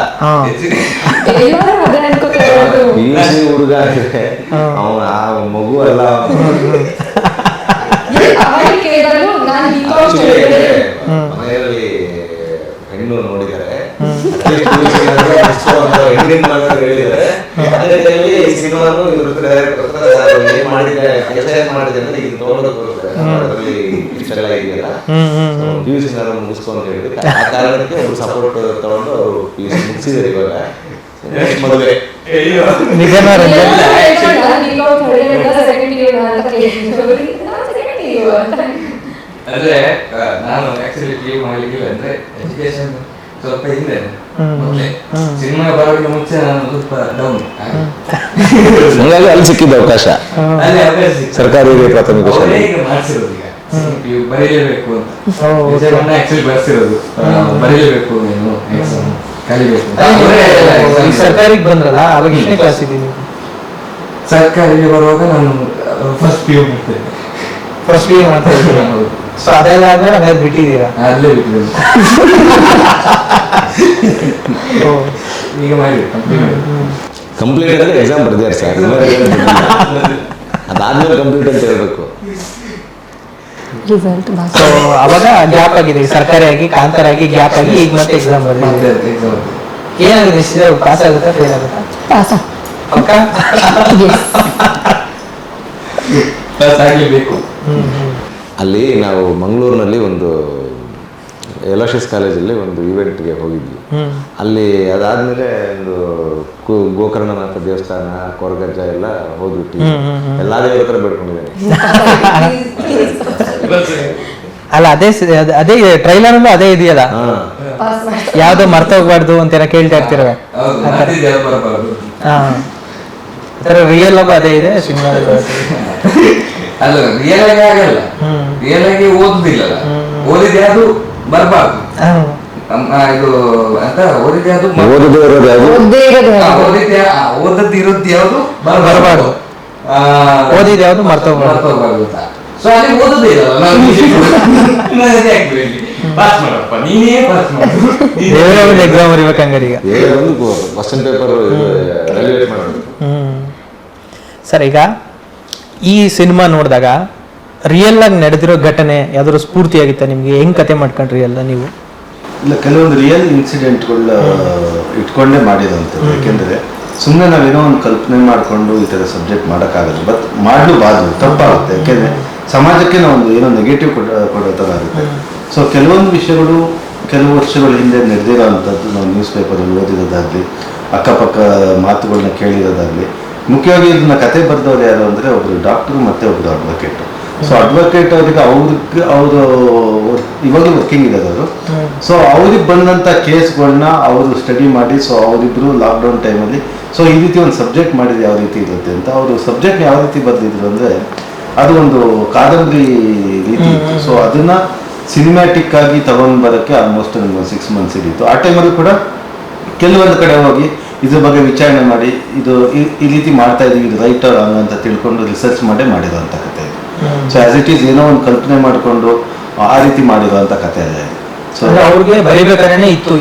ಪಿ ಯು ಸಿ ಹುಡುಗ ಅಂದ್ರೆ ಅವನ ಆ ಮಗು ಅಲ್ಲ. ಮನೆಯಲ್ಲಿ ಹೆಣ್ಣು ನೋಡಿದ್ದಾರೆ. ಹೆಣ್ಣಿನ ಮಗಳು ಹೇಳಿದ್ದಾರೆ. ಈ ಸಿನಿಮಾನು ಇವ್ರ ಹತ್ರ director ಹತ್ರ ನಾನು ಏನ್ ಮಾಡಿದ್ದೆ ಕೆಲಸ ಏನ್ ಮಾಡಿದೆ ಅಂತ ಈಗ ನೋಡೋದಕ್ಕೆ ಬರುತ್ತೆ. ಅದರಲ್ಲಿ ಇಷ್ಟೆಲ್ಲ ಇದೆಯಲ್ಲ. Hmm hmm P U C ಮುಗಿಸ್ಕೊ ಅಂತ ಹೇಳಿದ್ರು. ಆ ಕಾರಣಕ್ಕೆ ಅವ್ರು ಸಪೋರ್ಟ್ ತಗೊಂಡು ಅವರು ಪಿ ಯು ಸಿ ಮುಗಿಸಿದ್ದಾರೆ ಇವಾಗ. ಮದುವೆ. ನಿಜನಾ ರಂಜನ್? ನಾನು. ಅಂದ್ರೆ ಆಕ್ಚುಲಿ ಲೀವ್ ಮಾಡ್ಲಿಕ್ಕಿಲ್ಲ ಅಂದ್ರೆ ಎಜುಕೇಶನ್ ಸ್ವಲ್ಪ ಹಿಂದೆ. ಸಿನಿಮಾ ಬರೋಕ್ಕಿಂತ ಮುಂಚೆ ನಾನು ಸ್ವಲ್ಪ ಡೌನ್ ಹಂಗಾಗಿ ಅಲ್ಲಿ ಸಿಕ್ಕಿದ್ದ ಅವಕಾಶ. ಅಲ್ಲಿ ಅವಕಾಶ ಸಿಕ್ತು. ಸರ್ಕಾರಿ ಪ್ರಾಥಮಿಕ ಅವ್ರೇ ಶಾಲೆ ಈಗ ಮಾಡ್ಸಿರೋದು ಈಗ? ನೀವು ಬರೀಲೇಬೇಕು ಅಂತ. ಆಕ್ಚುಲಿ ಬರ್ಸಿರೋದು. ಆ, ಬರೀಲೇಬೇಕು ನೀನು ಕಲಿಬೇಕು ಅಂತ. ಅವ್ರೇ exam ಈ ಸರ್ಕಾರಿಗೆ ಬಂದ್ರಲ್ಲ ಅವಾಗ ಎಷ್ಟನೇ ಕ್ಲಾಸ್ ಇದ್ದೀನಿ ಸರ್ಕಾರಿಗೆ ಬರುವಾಗ ನಾನು ಫಸ್ಟ್ ಪಿ ಯು ಮಾಡ್ತೇನೆ. ಫಸ್ಟ್ ಪಿ ಮಾಡ್ತಾ ಇದ್ದೀರಾ? ಸೊ ಅದೆಲ್ಲ ಆದ್ಮೇಲೆ ಹಂಗಾದ್ರೆ ಬಿಟ್ಟಿದ್ದೀರಾ? ಅಲ್ಲೇ ಬಿಟ್ಟಿದ್ದೇನೆ. ಓ, ಈಗ ಮಾಡಿ ಕಂಪ್ಲೀಟ್ ಅಂದ್ರೆ ಎಕ್ಸಾಮ್ ಬರ್ದಿದ್ದಾರೆ ಸರ್ ಅದಾದ್ಮೇಲೆ ಕಂಪ್ಲೀಟ್ ಅಂತ ಹೇಳ್ಬೇಕು. ರಿಸಲ್ಟ್ ಸೊ ಅವಾಗ ಗ್ಯಾಪ್ ಆಗಿದೆ. ಸರ್ಕಾರಿ ಆಗಿ ಕಾಂತಾರ ಆಗಿ ಗ್ಯಾಪ್ ಆಗಿ ಈಗ ಮತ್ತೆ ಎಕ್ಸಾಮ್ ಬರ್ದಿದೆ. ಏನಾಗಿದೆ ಏನಾಗುತ್ತೆ? ನಿಶ್ಚಿತ ಪಾಸ್ ಆಗುತ್ತಾ ಫೇಲ್ ಆಗುತ್ತಾ? ಪಾಸ ಪಕ್ಕ? ಪಾಸ್ ಆಗಲೇಬೇಕು. ಹ್ಮ್ ಹ್ಮ್. ಅಲ್ಲಿ ನಾವು ಮಂಗಳೂರಿನಲ್ಲಿ ಒಂದು ಎಲೋಶಿಸ್ ಕಾಲೇಜಲ್ಲಿ ಒಂದು ಇವೆಂಟ್ಗೆ ಹೋಗಿದ್ವಿ. ಅಲ್ಲಿ ಅದಾದ್ಮೇಲೆ ಒಂದು ಗೋಕರ್ಣನಾಥ ದೇವಸ್ಥಾನ ಕೊರಗಜ್ಜ ಎಲ್ಲ ಹೋಗ್ಬಿಟ್ಟು ಎಲ್ಲ ದೇವರ ಹತ್ರ ಬೇಡ್ಕೊಂಡಿದ್ದೇನೆ. (laughs) ಅಲ್ಲ ಅದೇ ಅದ್- ಟ್ರೈಲರ್ ಅಲ್ಲೂ ಅದೇ ಇದೆಯಲ್ಲ? ಯಾವ್ದು ಮರ್ತ ಹೋಗ್ಬಾರ್ದು ಅಂತೆಲ್ಲ ಕೇಳ್ತಾ ಇರ್ತಿರವೆ. ರಿಯಲ್ ಆಗೂ ಅದೇ ಇದೆ ಸಿನಿಮಾ ಅಲ್ಲ ರಿಯಲ್ ಆಗಿ ಆಗಲ್ಲ. ರಿಯಲ್ ಆಗಿ ಓದುದಿಲ್ಲಲ್ಲ. ಓದಿದೆ ಅದು ಬರಬಾರ್ದು. ಇದು ಅಂತ ಓದಿದೆ ಅದು ಓದದೇ ಇರೋದು ಯಾವುದು? ಓದ್ದೇ? ಓದಿದ್ದೆ ಇರೋದು ಯಾವುದು? ಬರಬಾರ್ದು. ಓದಿದೆ ಯಾವುದು ಮರ್ತೋಗ್ಬಾರ್ದು. ಸೊ ಅಲ್ಲಿ ಓದದೇ ಇಲ್ಲ ನಾವು ನಾನು (laughs) ಅದೇ ಪಾಸ್ ಮಾಡಪ್ಪ ನೀನೇ ಪಾಸ್ ಮಾಡು ಎಕ್ಸಾಮ್ ಈಗ. ಕ್ವಶನ್ ಪೇಪರ್ ಸರ್ ಈಗ? ಈ ಸಿನಿಮಾ ನೋಡಿದಾಗ ರಿಯಲ್ ಆಗಿ ನಡೆದಿರೋ ಘಟನೆ ಯಾವ್ದಾದ್ರು ಸ್ಫೂರ್ತಿ ಆಗಿತ್ತಾ ನಿಮ್ಗೆ? ಹೆಂಗ್ ಕತೆ ಮಾಡ್ಕೊಂಡ್ರಿ ಎಲ್ಲ ನೀವು? ಇಲ್ಲ ಕೆಲವೊಂದು ರಿಯಲ್ ಇನ್ಸಿಡೆಂಟ್ಗಳ ಇಟ್ಕೊಂಡೇ ಮಾಡಿದಂತ ಯಾಕೆಂದ್ರೆ ಸುಮ್ಮನೆ ನಾವೇನೋ ಒಂದು ಕಲ್ಪನೆ ಮಾಡಿಕೊಂಡು ಈ ಥರ ಸಬ್ಜೆಕ್ಟ್ ಮಾಡೋಕ್ಕಾಗಲ್ಲ. ಬಟ್ ಮಾಡಲೂಬಾರ್ದು ತಪ್ಪಾಗುತ್ತೆ. ಯಾಕೆಂದರೆ ಸಮಾಜಕ್ಕೆ ನಾವು ಒಂದು ಏನೋ ನೆಗೆಟಿವ್ ಕೊಡ ಕೊಡೋ ಥರ ಆಗುತ್ತೆ. ಸೊ ಕೆಲವೊಂದು ವಿಷಯಗಳು ಕೆಲವು ವರ್ಷಗಳ ಹಿಂದೆ ನಡೆದಿರೋ ಅಂಥದ್ದು ನಾವು ನ್ಯೂಸ್ ಪೇಪರಲ್ಲಿ ಓದಿರೋದಾಗಲಿ ಅಕ್ಕಪಕ್ಕ ಮಾತುಗಳನ್ನ ಕೇಳಿರೋದಾಗಲಿ ಮುಖ್ಯವಾಗಿ ಇದನ್ನ ಕತೆ ಬರೆದವ್ರು ಯಾರು ಅಂದ್ರೆ ಒಬ್ರು ಡಾಕ್ಟರ್ ಮತ್ತೆ ಒಬ್ರು ಅಡ್ವೊಕೇಟು ಸೊ ಅಡ್ವೊಕೇಟ್ ಅವರಿಗೆ ಅವ್ರಿಗೆ ಅವರು ಇವಾಗಲೂ ವರ್ಕಿಂಗ್ ಇದ್ದಾರೆ ಅವರು. ಸೊ ಅವ್ರಿಗೆ ಬಂದಂತ ಕೇಸ್ಗಳನ್ನ ಅವರು ಸ್ಟಡಿ ಮಾಡಿ ಸೊ ಅವರಿಬ್ಬರು ಲಾಕ್ಡೌನ್ ಟೈಮಲ್ಲಿ ಸೊ ಈ ರೀತಿ ಒಂದು ಸಬ್ಜೆಕ್ಟ್ ಮಾಡಿದ್ರೆ ಯಾವ ರೀತಿ ಇರುತ್ತೆ ಅಂತ ಅವರು ಸಬ್ಜೆಕ್ಟ್ ಯಾವ ರೀತಿ ಬರೆದಿದ್ರು ಅಂದ್ರೆ ಅದು ಒಂದು ಕಾದಂಬರಿ ರೀತಿ ಇತ್ತು. ಸೊ ಅದನ್ನ ಸಿನಿಮ್ಯಾಟಿಕ್ ಆಗಿ ತಗೊಂಡ್ ಬರೋಕ್ಕೆ ಆಲ್ಮೋಸ್ಟ್ ನಮ್ಗೆ ಸಿಕ್ಸ್ ಮಂತ್ಸ್ ಹಿಡಿತು ಆ ಟೈಮಲ್ಲಿ ಕೂಡ ಕೆಲವೊಂದು ಕಡೆ ಹೋಗಿ ಇದ್ರ ಬಗ್ಗೆ ವಿಚಾರಣೆ ಮಾಡಿ ಇದು ಈ- ರೀತಿ ಮಾಡ್ತಾ ಇದೀವಿ ಇದು ರೈಟ್ ರಾಂಗ್ ಅಂತ ತಿಳ್ಕೊಂಡು ರಿಸರ್ಚ್ ಮಾಡೇ ಮಾಡಿರೋಂಥ ಕತೆ ಇದು. ಸೊ ಆಸ್ ಇಟ್ ಈಸ್ ಏನೋ ಒಂದು ಕಲ್ಪನೆ ಮಾಡಿಕೊಂಡು ಆ ರೀತಿ ಮಾಡಿರೋಂಥ ಕತೆ ಅಲ್ಲ ಇದು ಸೊ ಅವ್ರಿಗೆ ಬರೀಬೇಕಾದ್ರೆ ಇತ್ತು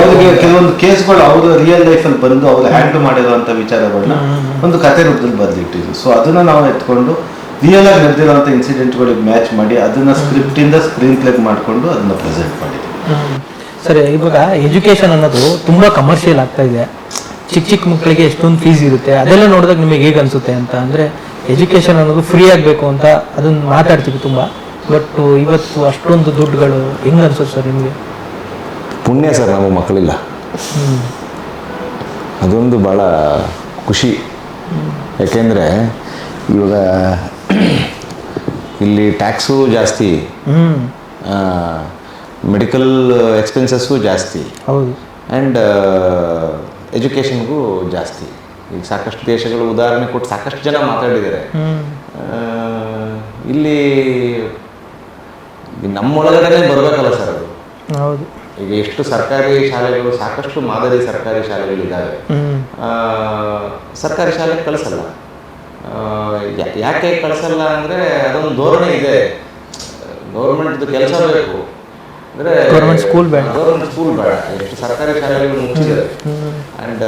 ಅವ್ರಿಗೆ ಕೆಲವೊಂದು ಕೇಸ್ಗಳು ಅವರು ರಿಯಲ್ ಅಲ್ಲಿ ಬಂದು ಅವ್ರು ಹ್ಯಾಂಡಲ್ ಮಾಡಿರುವಂತ ವಿಚಾರಗಳನ್ನ ಒಂದು ಕತೆ ರೂಪದಲ್ಲಿ ಬರೆದಿಟ್ಟಿದ್ರು. ಸೊ ಅದನ್ನ ನಾವು ಎತ್ಕೊಂಡು ರಿಯಲ್ ಆಗಿ ನಡೆದಿರುವಂತ ಇನ್ಸಿಡೆಂಟ್ಗಳಿಗೆ ಮ್ಯಾಚ್ ಮಾಡಿ ಅದನ್ನ ಸ್ಕ್ರಿಪ್ಟಿಂದ ಸ್ಕ್ರೀನ್ ಪ್ಲೇ ಮಾಡಿಕೊಂಡು ಅದನ್ನ ಪ್ರೆಸೆಂಟ್ ಮಾಡಿದ್ವಿ. ಸರಿ ಇವಾಗ ಎಜುಕೇಶನ್ ಅನ್ನೋದು ತುಂಬಾ ಕಮರ್ಷಿಯಲ್ ಆಗ್ತಾ ಇದೆ. ಚಿಕ್ಕ ಚಿಕ್ಕ ಮಕ್ಕಳಿಗೆ ಎಷ್ಟೊಂದು ಫೀಸ್ ಇರುತ್ತೆ ಅದೆಲ್ಲ ನೋಡಿದಾಗ ನಿಮಗೆ ಹೇಗೆ ಅನ್ಸುತ್ತೆ ಅಂತ ಅಂದರೆ ಎಜುಕೇಶನ್ ಅನ್ನೋದು ಫ್ರೀ ಆಗಬೇಕು ಅಂತ ಅದನ್ನ ಮಾತಾಡ್ತೀವಿ ತುಂಬಾ. ಬಟ್ ಇವತ್ತು ಅಷ್ಟೊಂದು ದುಡ್ಡುಗಳು ಹೆಂಗ್ ಅನ್ಸುತ್ತೆ ಸರ್ ನಿಮಗೆ? ಪುಣ್ಯ ಸರ್ ನಮ್ಮ ಮಕ್ಕಳಿಲ್ಲ. ಅದೊಂದು ಭಾಳ ಖುಷಿ. ಯಾಕೆಂದರೆ ಇವಾಗ ಇಲ್ಲಿ ಟ್ಯಾಕ್ಸು ಜಾಸ್ತಿ. ಮೆಡಿಕಲ್ ಎಕ್ಸ್ಪೆನ್ಸಸ್ಗೂ ಜಾಸ್ತಿ. ಹೌದು. ಆ್ಯಂಡ್ ಎಜುಕೇಷನ್ಗೂ ಜಾಸ್ತಿ. ಈಗ ಸಾಕಷ್ಟು ದೇಶಗಳು ಉದಾಹರಣೆ ಕೊಟ್ಟು ಸಾಕಷ್ಟು ಜನ ಮಾತಾಡಿದ್ದಾರೆ. ಹ್ಮ್. ಇಲ್ಲಿ ನಮ್ಮೊಳಗಡೆ ಬರಬೇಕಲ್ಲ ಸರ್ ಅದು. ಹೌದು. ಈಗ ಎಷ್ಟು ಸರ್ಕಾರಿ ಶಾಲೆಗಳು ಸಾಕಷ್ಟು ಮಾದರಿ ಸರ್ಕಾರಿ ಶಾಲೆಗಳಿದ್ದಾವೆ. ಸರ್ಕಾರಿ ಶಾಲೆ ಕಳಿಸಲ್ಲ. ಯಾಕೆ ಕಳಿಸಲ್ಲ ಅಂದರೆ ಅದೊಂದು ಧೋರಣೆ ಇದೆ. ಗೌರ್ಮೆಂಟ್ದು ಕೆಲಸ ಬೇಕು. ಅಂದರೆ ಸ್ಕೂಲ್ ಬೇಡ. ಗೌರ್ಮೆಂಟ್ ಸ್ಕೂಲ್ ಬೇಡ. ಎಷ್ಟು ಸರ್ಕಾರಿ ಶಾಲೆಗಳು ಮುಗಿಸಿದ್ದಾರೆ ಅಂಡ್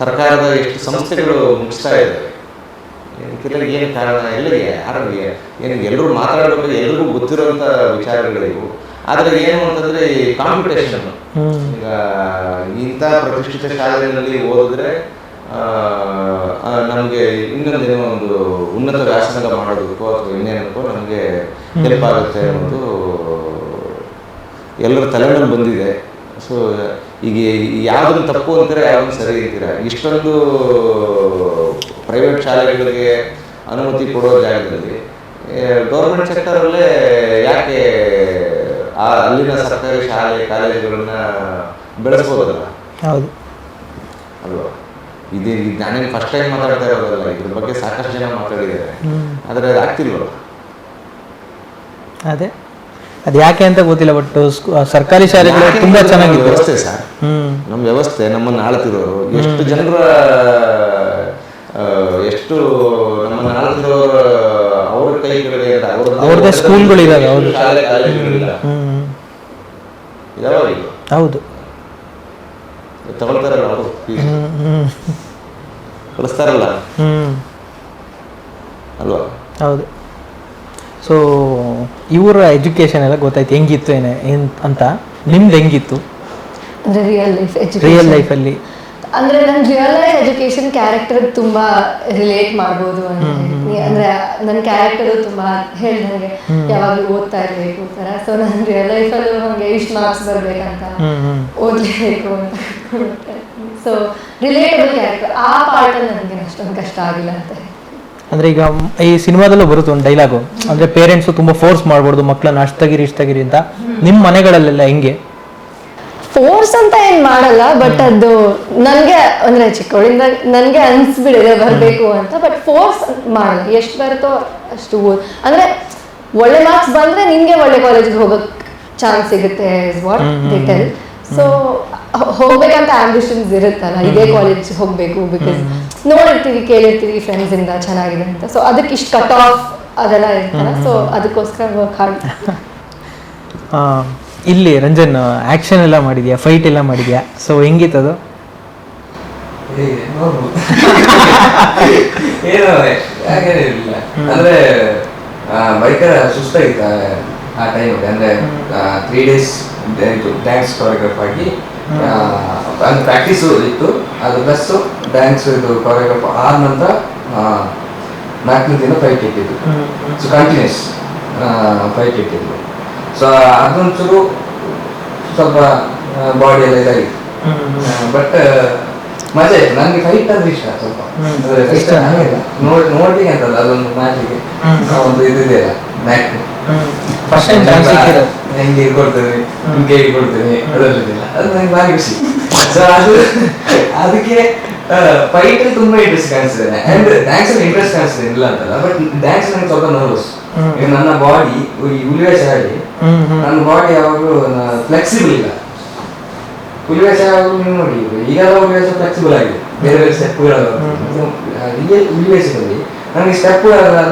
ಸರ್ಕಾರದ ಎಷ್ಟು ಸಂಸ್ಥೆಗಳು ಮುಗಿಸ್ತಾ ಇದೆ ಏನು ಕಾರಣ ಎಲ್ಲಿಗೆ ಯಾರಿಗೆ ಏನು ಎಲ್ಲರೂ ಮಾತಾಡಬೇಕು ಎಲ್ರಿಗೂ ಗೊತ್ತಿರುವಂಥ ವಿಚಾರಗಳಿವು. ಆದರೆ ಏನು ಅಂತಂದ್ರೆ ಈ ಕಾಂಪಿಟೇಷನ್ ಈಗ ಇಂಥ ಪ್ರತಿಷ್ಠಿತ ಶಾಲೆಗಳಲ್ಲಿ ಓದಿದ್ರೆ ನಮಗೆ ಇನ್ನೊಂದೇನೋ ಒಂದು ಉನ್ನತ ವ್ಯಾಸಂಗ ಮಾಡೋದಕ್ಕೋ ಅಥವಾ ಇನ್ನೇನಕ್ಕೋ ನಮಗೆ ಹೆಲ್ಪ್ ಆಗುತ್ತೆ ಅನ್ನೋದು ಎಲ್ಲರ ತಲೆನಲ್ಲಿ ಬಂದಿದೆ. ಸೊ ಈಗ ಯಾವುದನ್ನು ತಪ್ಪು ಅಂತೀರ ಯಾವುದನ್ನು ಸರಿ ಅಂತೀರ? ಇಷ್ಟೊಂದು ಪ್ರೈವೇಟ್ ಶಾಲೆಗಳಿಗೆ ಅನುಮತಿ ಕೊಡೋ ಜಾಗದಲ್ಲಿ ಗೌರ್ಮೆಂಟ್ ಸೆಕ್ಟರಲ್ಲೇ ಯಾಕೆ ಆ ಅಲ್ಲಿನ ಸರ್ಕಾರಿ ಶಾಲೆ ಕಾಲೇಜುಗಳನ್ನ ಬೆಳೆಸ್ಬೋದಲ್ಲ? ಹೌದು. ಅಲ್ವಾ? ಇದು ಇದು ನಾನೇನು ಫಸ್ಟ್ ಟೈಮ್ ಮಾತಾಡ್ತಾ ಇರೋದಲ್ಲ ಇದ್ರ ಬಗ್ಗೆ ಸಾಕಷ್ಟು ಜನ ಮಾತಾಡಿದ್ದಾರೆ. ಆದರೆ ಅದು ಆಗ್ತಿಲ್ವಲ್ಲ? ಅದೇ. ಅದು ಯಾಕೆ ಅಂತ ಗೊತ್ತಿಲ್ಲ ಬಟ್ ಸರ್ಕಾರಿ ಶಾಲೆಗಳು ತುಂಬಾ ಚೆನ್ನಾಗಿದೆ. ವ್ಯವಸ್ಥೆ ಸರ್. ನಮ್ಮ ವ್ಯವಸ್ಥೆ ನಮ್ಮನ್ನು ಆಳ್ತಿರೋರು. ಎಷ್ಟು ಜನರ ಎಷ್ಟು ನಮ್ಮನ್ನು ಆಳ್ತಿರೋರು ಅವ್ರ ಕೈಗಳಿಗೆ ಅವ್ರದ್ದೇ ಸ್ಕೂಲ್ಗಳು ಇದಾವೆ ಹೌದು. ಹೌದು. ತಗೊಳ್ತಾರಲ್ಲ ಅವರು? ಕಳಿಸ್ತಾರಲ್ಲ? ಹ್ಮ್. ಅಲ್ವಾ? ಹೌದು. ಸೊ ಇವರ ಎಜುಕೇಶನ್ ಎಲ್ಲ ಗೊತ್ತಾಯ್ತು. ಹೆಂಗಿತ್ತು ಏನೇ ಏನ್ ಅಂತ? ನಿಮ್ದು ಹೆಂಗಿತ್ತು? ಅಂದ್ರೆ ರಿಯಲ್ ಲೈಫ್ ರಿಯಲ್ ಲೈಫಲ್ಲಿ ಅಂದ್ರೆ ನನ್ ರಿಯಲ್ ಲೈಫ್ ಎಜುಕೇಶನ್ ಕ್ಯಾರೆಕ್ಟರ್ ತುಂಬಾ ರಿಲೇಟ್ ಮಾಡ್ಬೋದು ಅಂತ ಹೇಳ್ತೀನಿ ಅಂದ್ರೆ ನನ್ನ ಕ್ಯಾರೆಕ್ಟರ್ ತುಂಬಾ ಹೇಳ್ದಂಗೆ ಯಾವಾಗ್ಲೂ ಓದ್ತಾ ಇರ್ಬೇಕು ತರ. ಸೊ ನನ್ನ ರಿಯಲ್ ಲೈಫ್ ಅಲ್ಲಿ ಹಂಗೆ ಇಷ್ಟು ಮಾರ್ಕ್ಸ್ ಬರ್ಬೇಕಂತ ಹ್ಮ್ ಹ್ಮ್. ಓದ್ಲೇಬೇಕು ಅಂತ ಸೊ ರಿಲೇಟಬಲ್ ಕ್ಯಾರೆಕ್ಟರ್ ಆ ಪಾರ್ಟ್ ಅಲ್ಲಿ ನನಗೆ ಅಷ್ಟೊಂದು ಕಷ್ಟ ಆಗಿಲ್ಲ ಅಂತ ಹೇಳ್ತೀನಿ. ಅಂದ್ರೆ ಈಗ ಈ ಸಿನಿಮಾದಲ್ಲೂ ಬರುತ್ತೆ ಒಂದು ಡೈಲಾಗು ಅಂದ್ರೆ ಪೇರೆಂಟ್ಸ್ ತುಂಬಾ ಫೋರ್ಸ್ ಮಾಡ್ಬಾರ್ದು ಮಕ್ಕಳನ್ನ ಅಷ್ಟು ತೆಗಿರಿ ಇಷ್ಟು ತೆಗಿರಿ ಅಂತ. ನಿಮ್ಮ ಮನೆಗಳಲ್ಲೆಲ್ಲ ಹೆಂಗೆ? ಫೋರ್ಸ್ ಅಂತ ಏನ್ ಮಾಡಲ್ಲ ಬಟ್ ಅದು ನನ್ಗೆ ಅಂದ್ರೆ ಚಿಕ್ಕವಳಿಂದ ನನ್ಗೆ ಅನ್ಸ್ಬಿಡಿದೆ ಬರ್ಬೇಕು ಅಂತ ಬಟ್ ಫೋರ್ಸ್ ಮಾಡಲ್ಲ. ಎಷ್ಟು ಬರುತ್ತೋ ಅಷ್ಟು ಓದ್ ಅಂದ್ರೆ ಒಳ್ಳೆ ಮಾರ್ಕ್ಸ್ ಬಂದ್ರೆ ನಿನ್ಗೆ ಒಳ್ಳೆ ಕಾಲೇಜಿಗೆ ಹೋಗಕ್ ಚಾನ್ಸ್ ಸಿಗುತ್ತೆ ಸೊ ಹೋಗ್ಬೇಕಂತ ಆಂಬಿಷನ್ಸ್ ಇರುತ್ತಲ್ಲ? ಇದೇ ಕಾಲೇಜ್ ಹೋಗ್ಬೇಕು ಬಿಕಾಸ್ ನೋಡಿರ್ತೀವಿ ಕೇಳಿರ್ತೀವಿ ಫ್ರೆಂಡ್ಸ್ ಇಂದ ಚೆನ್ನಾಗಿದೆ ಅಂತ. ಸೊ ಅದಕ್ಕೆ ಇಷ್ಟು ಕಟ್ ಆಫ್ ಅದೆಲ್ಲ ಇರ್ತಲ್ಲ ಸೊ ಅದಕ್ಕೋಸ್ಕರ ವರ್ಕ್ ಹಾರ್ಡ್ (laughs) ಆ, ಇಲ್ಲಿ ರಂಜನ್ ಆಕ್ಷನ್ ಎಲ್ಲ ಮಾಡಿದ್ಯಾ? ಫೈಟ್ ಎಲ್ಲ ಮಾಡಿದ್ಯಾ? ಸೊ ಹೆಂಗಿತ್ತು ಅದು? (laughs) ಅಂದ್ರೆ ಬೈಕರ್ ಸುಸ್ತಾಗಿತ್ತು ಆ- ಟೈಮ್ ಟೈಮಲ್ಲಿ ಅಂದ್ರೆ ತ್ರೀ ಡೇಸ್ ಡ್ಯಾನ್ಸ್ ಕೋರಿಯೋಗ್ರಾಫ್ ಆಗಿ ಆ, ಪ್ರಾಕ್ಟೀಸ್ ಇತ್ತು ಅದು ಪ್ಲಸ್ ಡ್ಯಾನ್ಸ್ ಇದು ಕೊರಿಯೋಗ್ರಾಫ್ ಆದ ನಂತರ ನಾಲ್ಕನೇ ದಿನ ಫೈಟ್ ಇಟ್ಟಿದ್ದು. ಸೊ ಕಂಟಿನ್ಯೂಸ್ ಫೈಟ್ ಇಟ್ಟಿದ್ದು. ಸೊ ಅದೊಂಚೂರು ಸ್ವಲ್ಪ ಬಾಡಿ ಎಲ್ಲ ಇದಾಗಿತ್ತು. ಬಟ್ ಮಜಾ ಇತ್ತು ನನಗೆ ಫೈಟ್ ಅಂದ್ರೆ ಇಷ್ಟ ಸ್ವಲ್ಪ. ನೋಡಿ ನೋಡ್ಲಿಕ್ಕೆ ಅಂತಲ್ಲ ಅದೊಂದು ಮ್ಯಾಚಿಗೆ ಒಂದು ಇದಿದೆ ಮ್ಯಾಕ್ ಫಸ್ಟ್ ಟೈಮ್ ಚಾನ್ಸ್ ಸಿಕ್ಕಿರೋದು. ಹೆಂಗೆ ಕೊಡ್ತೇನೆ ಹಿಂಗೆ ಅದರಲ್ಲಿಲ್ಲ ಅದು ನನಗೆ ಭಾರಿ ಖುಷಿ. ಸೊ ಅದು ಅದಕ್ಕೆ ಫೈಟ್ ತುಂಬಾ ಇಂಟ್ರೆಸ್ಟ್ ಕಾಣಿಸ್ತದೆ ಅಂಡ್ ಡ್ಯಾನ್ಸ್ ಅಲ್ಲಿ ಇಂಟ್ರೆಸ್ಟ್ ಕಾಣಿಸ್ತದೆ ಇಲ್ಲ ಅಂತಲ್ಲ. ಬಟ್ ಡ್ಯಾನ್ಸ್ ನನಗೆ ಸ್ವಲ್ಪ ನರ್ವಸ್. ನನ್ನ ಬಾಡಿ ಹ್ಮ್ ಹ್ಮ್. ನನ್ನ ಬಾಡಿ ಯಾವಾಗಲೂ ಫ್ಲೆಕ್ಸಿಬಲ್ ಇಲ್ಲ. ಉಲಿವೇಶ ಯಾವಾಗಲೂ ನೀವು ನೋಡಿ ಈಗ ಉಲಿವೇಶ ಫ್ಲೆಕ್ಸಿಬಲ್ ಆಗಿದೆ. ಬೇರೆ ಬೇರೆ ಸ್ಟೆಪ್ಗಳು ಉಲಿವೇಶದಲ್ಲಿ ನನಗೆ ಸ್ಟೆಪ್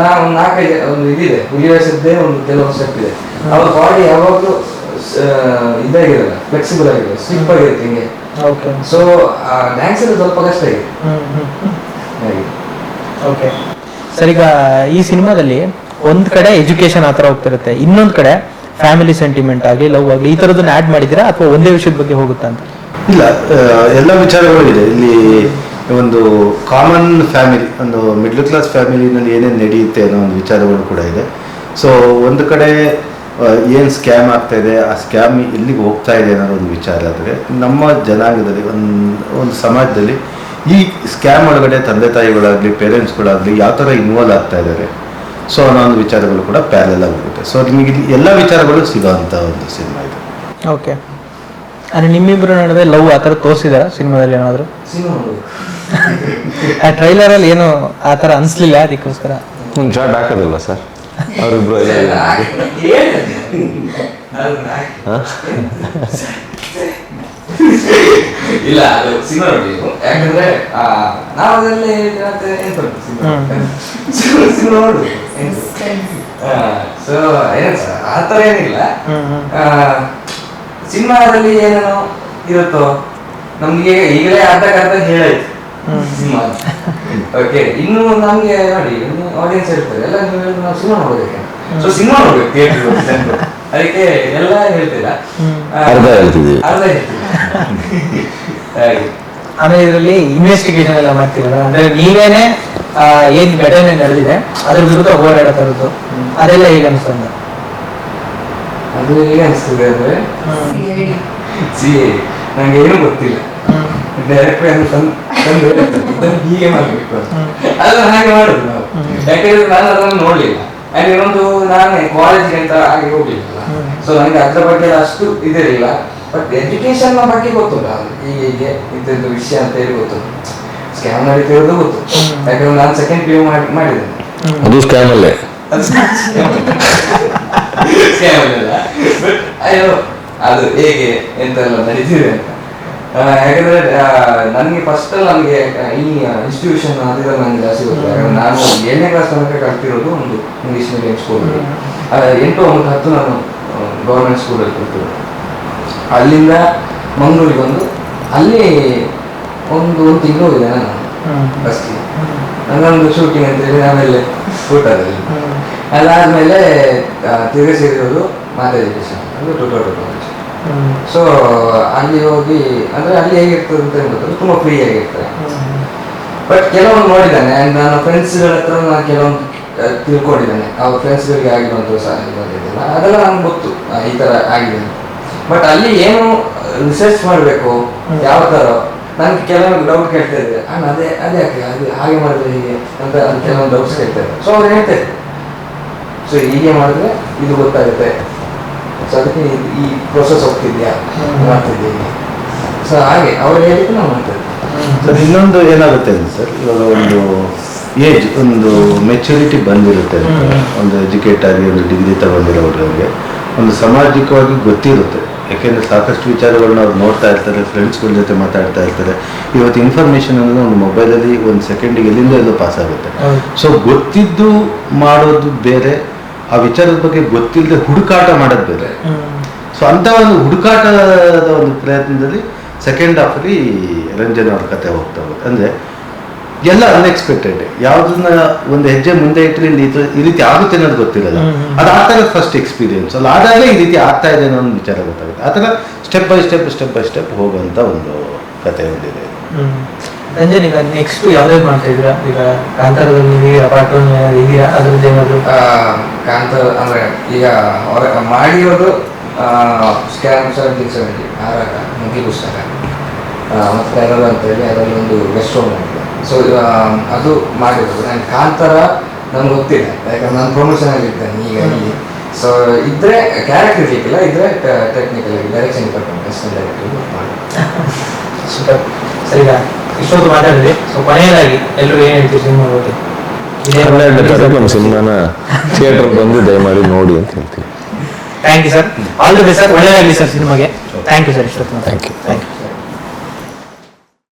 ನಾವು ಒಂದು ನಾಲ್ಕೈದು ಒಂದು ಇದಿದೆ ಉಲಿವೇಶದ್ದೇ ಒಂದು ಕೆಲವೊಂದು ಸ್ಟೆಪ್ ಇದೆ. ಅವ್ರ ಬಾಡಿ ಯಾವಾಗಲೂ ಇದಾಗಿರಲ್ಲ ಫ್ಲೆಕ್ಸಿಬಲ್ ಆಗಿರಲ್ಲ ಸ್ಲಿಪ್ ಆಗಿರುತ್ತೆ ಹಿಂಗೆ. ಓಕೆ ಸೊ ಡ್ಯಾನ್ಸ್ ಅಲ್ಲಿ ಸ್ವಲ್ಪ ಕಷ್ಟ ಇದೆ. ಓಕೆ ಸರ್ ಈಗ ಈ ಸಿನಿಮಾದಲ್ಲಿ ಒಂದು ಕಡೆ ಎಜುಕೇಶನ್ ಆ ಥರ ಹೋಗ್ತಿರುತ್ತೆ ಇನ್ನೊಂದು ಕಡೆ ಫ್ಯಾಮಿಲಿ ಸೆಂಟಿಮೆಂಟ್ ಆಗಲಿ ಲವ್ ಆಗಲಿ ಈ ಥರದನ್ನ ಆಡ್ ಮಾಡಿದ್ದೀರಾ ಅಥವಾ ಒಂದೇ ವಿಷಯದ ಬಗ್ಗೆ ಹೋಗುತ್ತಾ ಅಂತ? ಇಲ್ಲ ಎಲ್ಲ ವಿಚಾರಗಳು ಇದೆ. ಇಲ್ಲಿ ಒಂದು ಕಾಮನ್ ಫ್ಯಾಮಿಲಿ ಒಂದು ಮಿಡ್ಲ್ ಕ್ಲಾಸ್ ಫ್ಯಾಮಿಲಿನಲ್ಲಿ ಏನೇನು ನಡೆಯುತ್ತೆ ಅನ್ನೋ ಒಂದು ವಿಚಾರಗಳು ಕೂಡ ಇದೆ. ಸೊ ಒಂದು ಕಡೆ ಏನು ಸ್ಕ್ಯಾಮ್ ಆಗ್ತಾ ಇದೆ ಆ ಸ್ಕ್ಯಾಮ್ ಎಲ್ಲಿಗೆ ಹೋಗ್ತಾ ಇದೆ ಅನ್ನೋ ಒಂದು ವಿಚಾರ ಆದರೆ ನಮ್ಮ ಜನಾಂಗದಲ್ಲಿ ಒಂದು ಒಂದು ಸಮಾಜದಲ್ಲಿ ಈ ಸ್ಕ್ಯಾಮ್ ಒಳಗಡೆ ತಂದೆ ತಾಯಿಗಳಾಗಲಿ ಪೇರೆಂಟ್ಸ್ಗಳಾಗಲಿ ಯಾವ ಥರ ಇನ್ವಾಲ್ವ್ ಆಗ್ತಾ ಇದ್ದಾರೆ ಸೊ ಅನ್ನೋ ಒಂದು ವಿಚಾರಗಳು ಕೂಡ ಪ್ಯಾರಲ್ ಆಗುತ್ತೆ ಸೊ ನಿಮಗೆ ಇಲ್ಲಿ ಎಲ್ಲ ವಿಚಾರಗಳು ಸಿಗೋವಂಥ ಒಂದು ಸಿನಿಮಾ ಇದು. ಓಕೆ ಅಂದರೆ ನಿಮ್ಮಿಬ್ಬರ ನಡುವೆ ಲವ್ ಆ ಥರ ತೋರಿಸಿದಾರ ಸಿನಿಮಾದಲ್ಲಿ ಏನಾದರೂ? ಆ ಟ್ರೈಲರ್ ಅಲ್ಲಿ ಏನು ಆ ತರ ಅನ್ಸ್ಲಿಲ್ಲ ಅದಕ್ಕೋಸ್ಕರ? ಒಂದು ಶಾರ್ಟ್ ಹಾಕೋದಿಲ್ಲ ಸರ್ ಅವರಿಬ್ರು ಇಲ್ಲ ಅದು ಸಿನಿಮಾ ನೋಡ್ಬೇಕು ಯಾಕಂದ್ರೆ ಆ, ನಾವು ಅದರಲ್ಲಿ ಸಿನಿಮಾ ನೋಡು. ಸೊ ಏನು ಸರ್ ಆ ಥರ ಏನಿಲ್ಲ. ಸಿನಿಮಾದಲ್ಲಿ ಏನೇನೋ ಇರುತ್ತೋ? ನಮ್ಗೆ ಈಗಲೇ ಅರ್ಧಕ್ಕೆ ಅರ್ಧ. ಸಿನಿಮಾ ಓಕೆ ಇನ್ನು ನಮಗೆ ನೋಡಿ ಆಡಿಯನ್ಸ್ ಇರ್ತದೆ ಎಲ್ಲ ನೀವು ಹೇಳಿದ್ರೆ ನಾವು ಸಿನಿಮಾ ನೋಡ್ಬೇಕು ಸೊ ಸಿನಿಮಾ ನೋಡ್ಬೇಕು ಥಿಯೇಟರ್ ಅದಕ್ಕೆ ಎಲ್ಲ ಹೇಳ್ತೀರಾ. ಅರ್ಧ ಹೇಳ್ತಿದ್ದೀವಿ. ಅರ್ಧ ಹೇಳ್ತೀವಿ (laughs) ಹಾಗೆ. ಆಮೇಲೆ ಇದರಲ್ಲಿ ಇನ್ವೆಸ್ಟಿಗೇಷನ್ ಎಲ್ಲ ಮಾಡ್ತೀರಲ್ಲ ಅಂದ್ರೆ ನೀವೇನೆ ಏನ್ ಘಟನೆ ನಡೆದಿದೆ ಅದ್ರ ವಿರುದ್ಧ ಹೋರಾಡೋ ಥರದ್ದು ಅದೆಲ್ಲ ಹೇಗೆ ಅನಿಸ್ತಂದ ಅದು ಹೇಗೆ ಅನಿಸ್ತದೆ ಅಂದ್ರೆ ಸಿ ನಂಗೆ ಏನು ಗೊತ್ತಿಲ್ಲ. ಡೈರೆಕ್ಟರ್ ಅಂದ್ರೆ ತಂದು ಇದನ್ನು ಹೀಗೆ ಮಾಡಬೇಕು ಅದು ಅದನ್ನ ಹಾಗೆ ಮಾಡುದು ನಾವು. ಯಾಕಂದ್ರೆ ನಾನು ಅದನ್ನ ನೋಡ್ಲಿಲ್ಲ. ಅಂಡ್ ಇನ್ನೊಂದು ನಾನು ಕಾಲೇಜ್ಗೆ ಅಂತ ಹಾಗೆ ಹೋಗ್ಲಿಲ್ಲ. ಸೊ ನನಗೆ ಅದ್ರ ಬಗ್ಗೆ ಅಷ್ಟು ಇದಿರಲಿಲ್ಲ. ಬಟ್ ಎಜುಕೇಶನ್ ಬಗ್ಗೆ ಗೊತ್ತುಂಟು ಅದು ಹೀಗೆ ಹೀಗೆ ಇಂಥದ್ದು ವಿಷಯ ಅಂತ ಹೇಳಿ ಗೊತ್ತು ಸ್ಕ್ಯಾಮ್ ನಡೀತಿರೋದು ಗೊತ್ತು. ಯಾಕಂದ್ರೆ ನಾನು ಸೆಕೆಂಡ್ ಪಿ ಯು ಮಾಡಿ ಮಾಡಿದ್ದೇನೆ ಅದು ಸ್ಕ್ಯಾಮಲ್ಲೇ ಅಲ್ಲೇ. scam. (laughs) ಅಲ್ಲ. ಅಯ್ಯೋ ಅದು ಹೇಗೆ ಎಂತೆಲ್ಲ ನಡೀತಿದೆ ಅಂತ. ಯಾಕಂದ್ರೆ ನನಗೆ ಫಸ್ಟ್ ನನಗೆ ಈ ಇನ್ಸ್ಟಿಟ್ಯೂಷನ್ ಅದಿಲ್ಲ ನನಗೆ ಜಾಸ್ತಿ ಗೊತ್ತಿಲ್ಲ. ನಾನು ಏಳನೇ ಕ್ಲಾಸ್ ತನಕ ಕಲ್ತಿರೋದು ಒಂದು ಇಂಗ್ಲೀಷ್ ಮೀಡಿಯಂ ಸ್ಕೂಲ್ ಎಂಟು ಒಂಬತ್ತು ಹತ್ತು ನಾನು ಗೌರ್ಮೆಂಟ್ ಸ್ಕೂಲಲ್ಲಿ ಕಲ್ತಿರೋದು. ಅಲ್ಲಿಂದ ಮಂಗಳೂರಿಗೆ ಬಂದು ಅಲ್ಲಿ ಒಂದು ಒಂದು ತಿಂಗಳು ಇದೆ ನಾನು ಬಸ್ಗೆ ನನ್ನೊಂದು ಶೂಟಿಂಗ್ ಅಂತ ಹೇಳಿ ಫೋಟೋ ಊಟದಲ್ಲಿ ಅದಾದಮೇಲೆ ತಿರುಗ ಸೇರಿರೋದು ಮಾತಾ ಎಜುಕೇಶನ್ ಅದು ಟುಟೋಟೋ ಕಾಲೇಜ್ ಸೊ ಅಲ್ಲಿ ಹೋಗಿ, ಅಂದ್ರೆ ಅಲ್ಲಿ ಹೇಗಿರ್ತದೆ ಅಂತ ಗೊತ್ತಿಲ್ಲ ತುಂಬ ಫ್ರೀ ಆಗಿರ್ತದೆ ಬಟ್ ಕೆಲವೊಂದು ನೋಡಿದ್ದಾನೆ ಆ್ಯಂಡ್ ನನ್ನ ಫ್ರೆಂಡ್ಸ್ಗಳ ಹತ್ರ ನಾನು ಕೆಲವೊಂದು ತಿಳ್ಕೊಂಡಿದ್ದಾನೆ. ಅವ್ರ ಫ್ರೆಂಡ್ಸ್ಗಳಿಗೆ ಆಗಿರುವಂಥ ಸಹ ಇದಿಲ್ಲ ಅದೆಲ್ಲ ನನಗೆ ಗೊತ್ತು ಈ ಥರ ಆಗಿದೆ ಬಟ್ ಅಲ್ಲಿ ಏನು ರಿಸರ್ಚ್ ಮಾಡಬೇಕು. ಯಾವ ಥರ ನನಗೆ ಕೆಲವೊಂದು ಡೌಟ್ ಕೇಳ್ತಾ ಇದ್ದೆ. ಅಣ್ಣ, ಅದೇ ಅದೇ ಯಾಕೆ, ಅದು, ಹಾಗೆ ಮಾಡಿದ್ರೆ ಹೀಗೆ? ಅಂತ ಕೆಲವೊಂದು ಡೌಟ್ಸ್ ಕೇಳ್ತಾ ಇದ್ದೆ. ಸೊ ಅವ್ರು ಹೇಳ್ತಾ ಇದ್ದೆ ಸೊ ಹೀಗೆ ಮಾಡಿದ್ರೆ ಇದು ಗೊತ್ತಾಗುತ್ತೆ. ಸೊ ಅದಕ್ಕೆ ಈ- ಪ್ರೊಸೆಸ್ ಹೋಗ್ತಿದ್ಯಾ ಮಾಡ್ತಿದ್ದೀವಿ. ಸೊ ಹಾಗೆ ಅವ್ರು ಹೇಳಿದ್ದು ನಾವು ಮಾಡ್ತಾ ಸರ್ ಇನ್ನೊಂದು ಏನಾಗುತ್ತೆ ಅಂದ್ರೆ ಸರ್? ಇವಾಗ ಒಂದು ಏಜ್ ಒಂದು ಮೆಚುರಿಟಿ ಬಂದಿರುತ್ತೆ ಒಂದು ಎಜುಕೇಟ್ ಆಗಿ ಒಂದು ಡಿಗ್ರಿ ತಗೊಂಡಿರೋರಿಗೆ. ಒಂದು ಸಾಮಾಜಿಕವಾಗಿ ಗೊತ್ತಿರುತ್ತೆ. ಯಾಕೆಂದ್ರೆ ಸಾಕಷ್ಟು ವಿಚಾರಗಳನ್ನ ಅವ್ರು ನೋಡ್ತಾ ಇರ್ತಾರೆ ಫ್ರೆಂಡ್ಸ್ಗಳ ಜೊತೆ ಮಾತಾಡ್ತಾ ಇರ್ತಾರೆ. ಇವತ್ತು ಇನ್ಫಾರ್ಮೇಶನ್ ಅನ್ನೋದು ಒಂದು ಮೊಬೈಲಲ್ಲಿ ಒಂದು ಸೆಕೆಂಡಿಗೆ ಎಲ್ಲಿಂದ ಎಲ್ಲೋ ಪಾಸ್ ಆಗುತ್ತೆ. ಸೊ ಗೊತ್ತಿದ್ದು ಮಾಡೋದು ಬೇರೆ ಆ ವಿಚಾರದ ಬಗ್ಗೆ ಗೊತ್ತಿಲ್ಲದೆ ಹುಡುಕಾಟ ಮಾಡೋದು ಬೇರೆ. ಸೊ ಅಂತ ಒಂದು ಹುಡುಕಾಟದ ಒಂದು ಪ್ರಯತ್ನದಲ್ಲಿ ಸೆಕೆಂಡ್ ಹಾಫಲ್ಲಿ ರಂಜನ್ ಅವ್ರ ಕತೆ ಹೋಗ್ತಾ ಹೋಗುತ್ತೆ. ಅಂದರೆ ಎಲ್ಲ ಅನ್ಎಕ್ಸ್ಪೆಕ್ಟೆಡ್ ಯಾವುದನ್ನ ಒಂದು ಹೆಜ್ಜೆ ಮುಂದೆ ಇಟ್ಟರೆ ಈ ರೀತಿ ಆಗುತ್ತೆ ಅನ್ನೋದು ಗೊತ್ತಿರಲ್ಲ. ಅದು ಆ ಥರ ಫಸ್ಟ್ ಎಕ್ಸ್ಪೀರಿಯನ್ಸ್ ಅಲ್ಲಿ ಆದಾಗಲೇ ಈ ರೀತಿ ಆಗ್ತಾ ಇದೆ ಅನ್ನೋ ಒಂದು ವಿಚಾರ ಗೊತ್ತಾಗುತ್ತೆ. ಆ ಥರ step by step step by step ಹೋಗುವಂಥ ಒಂದು ಕತೆ ಹೊಂದಿದೆ ರಂಜನ್ ಈಗ ನೆಕ್ಸ್ಟ್ ಯಾವ್ದಾದ್ರು ಮಾಡ್ತಾ ಇದ್ದೀರಾ? ಈಗ ಕಾಂತಾರದಲ್ಲಿ ನೀವೀಗ ಪಾರ್ಟನ್ ಇದೆಯಾ ಅದ್ರದ್ದು ಏನಾದ್ರು? ಕಾಂತ ಕಾಂತಾರ ಅಂದ್ರೆ ಈಗ ಅವರ ಮಾಡಿರೋದು ಸ್ಕ್ಯಾನ್ ಸೆವೆಂಟಿ ಸೆವೆಂಟಿ ಆರಾಗ ಮುಗಿ ಪುಸ್ತಕ. ಮತ್ತೆ ಕೈರಲ್ ಅಂತ ಹೇಳಿ ಅದರಲ್ಲಿ ಒಂದು ವೆಸ್ಟ್ ರೂಮ್ ಆಗಿದೆ. ಸೊ ಅದು ಮಾಡಿರೋದು. ನಾನು ಕಾಂತಾರ ನನಗೆ ಗೊತ್ತಿಲ್ಲ. ಯಾಕಂದ್ರೆ ನಾನು ಪ್ರಮೋಷನ್ ಆಗಿರ್ತೇನೆ ಈಗ ಇಲ್ಲಿ ಸೊ ಇದ್ರೆ ಕ್ಯಾರೆಕ್ಟರ್ ಇರ್ಲಿಕ್ಕಿಲ್ಲ ಇದ್ರೆ ಟೆಕ್ನಿಕಲ್ ಆಗಿ ಡೈರೆಕ್ಷನ್ ಕರ್ಕೊಂಡು ಅಸಿಸ್ಟೆಂಟ್ ಡೈರೆಕ್ಟರ್ ಸರಿ ಇಷ್ಟೊತ್ತು ಮಾತಾಡಿದ್ರಿ ಸೊ ಕೊನೆಯದಾಗಿ ಎಲ್ಲರೂ ಏನು ಹೇಳ್ತೀವಿ ಸಿನಿಮಾ ಬಗ್ಗೆ? ಹನ್ನೆರಡನೇ ತಾರೀಕು ಸಿನಿಮಾನ ಥಿಯೇಟರ್ ಬಂದು ದಯಮಾಡಿ ನೋಡಿ ಅಂತ ಹೇಳ್ತೀವಿ. Thank you sir all the best sir ಒಳ್ಳೆಯದಾಗಲಿ ಸರ್ ಸಿನಿಮಾಗೆ. ಥ್ಯಾಂಕ್ ಯು ಸರ್ ಇಷ್ಟೊತ್ತು ಥ್ಯಾಂಕ್ ಯು ಥ್ಯಾಂಕ್ ಯು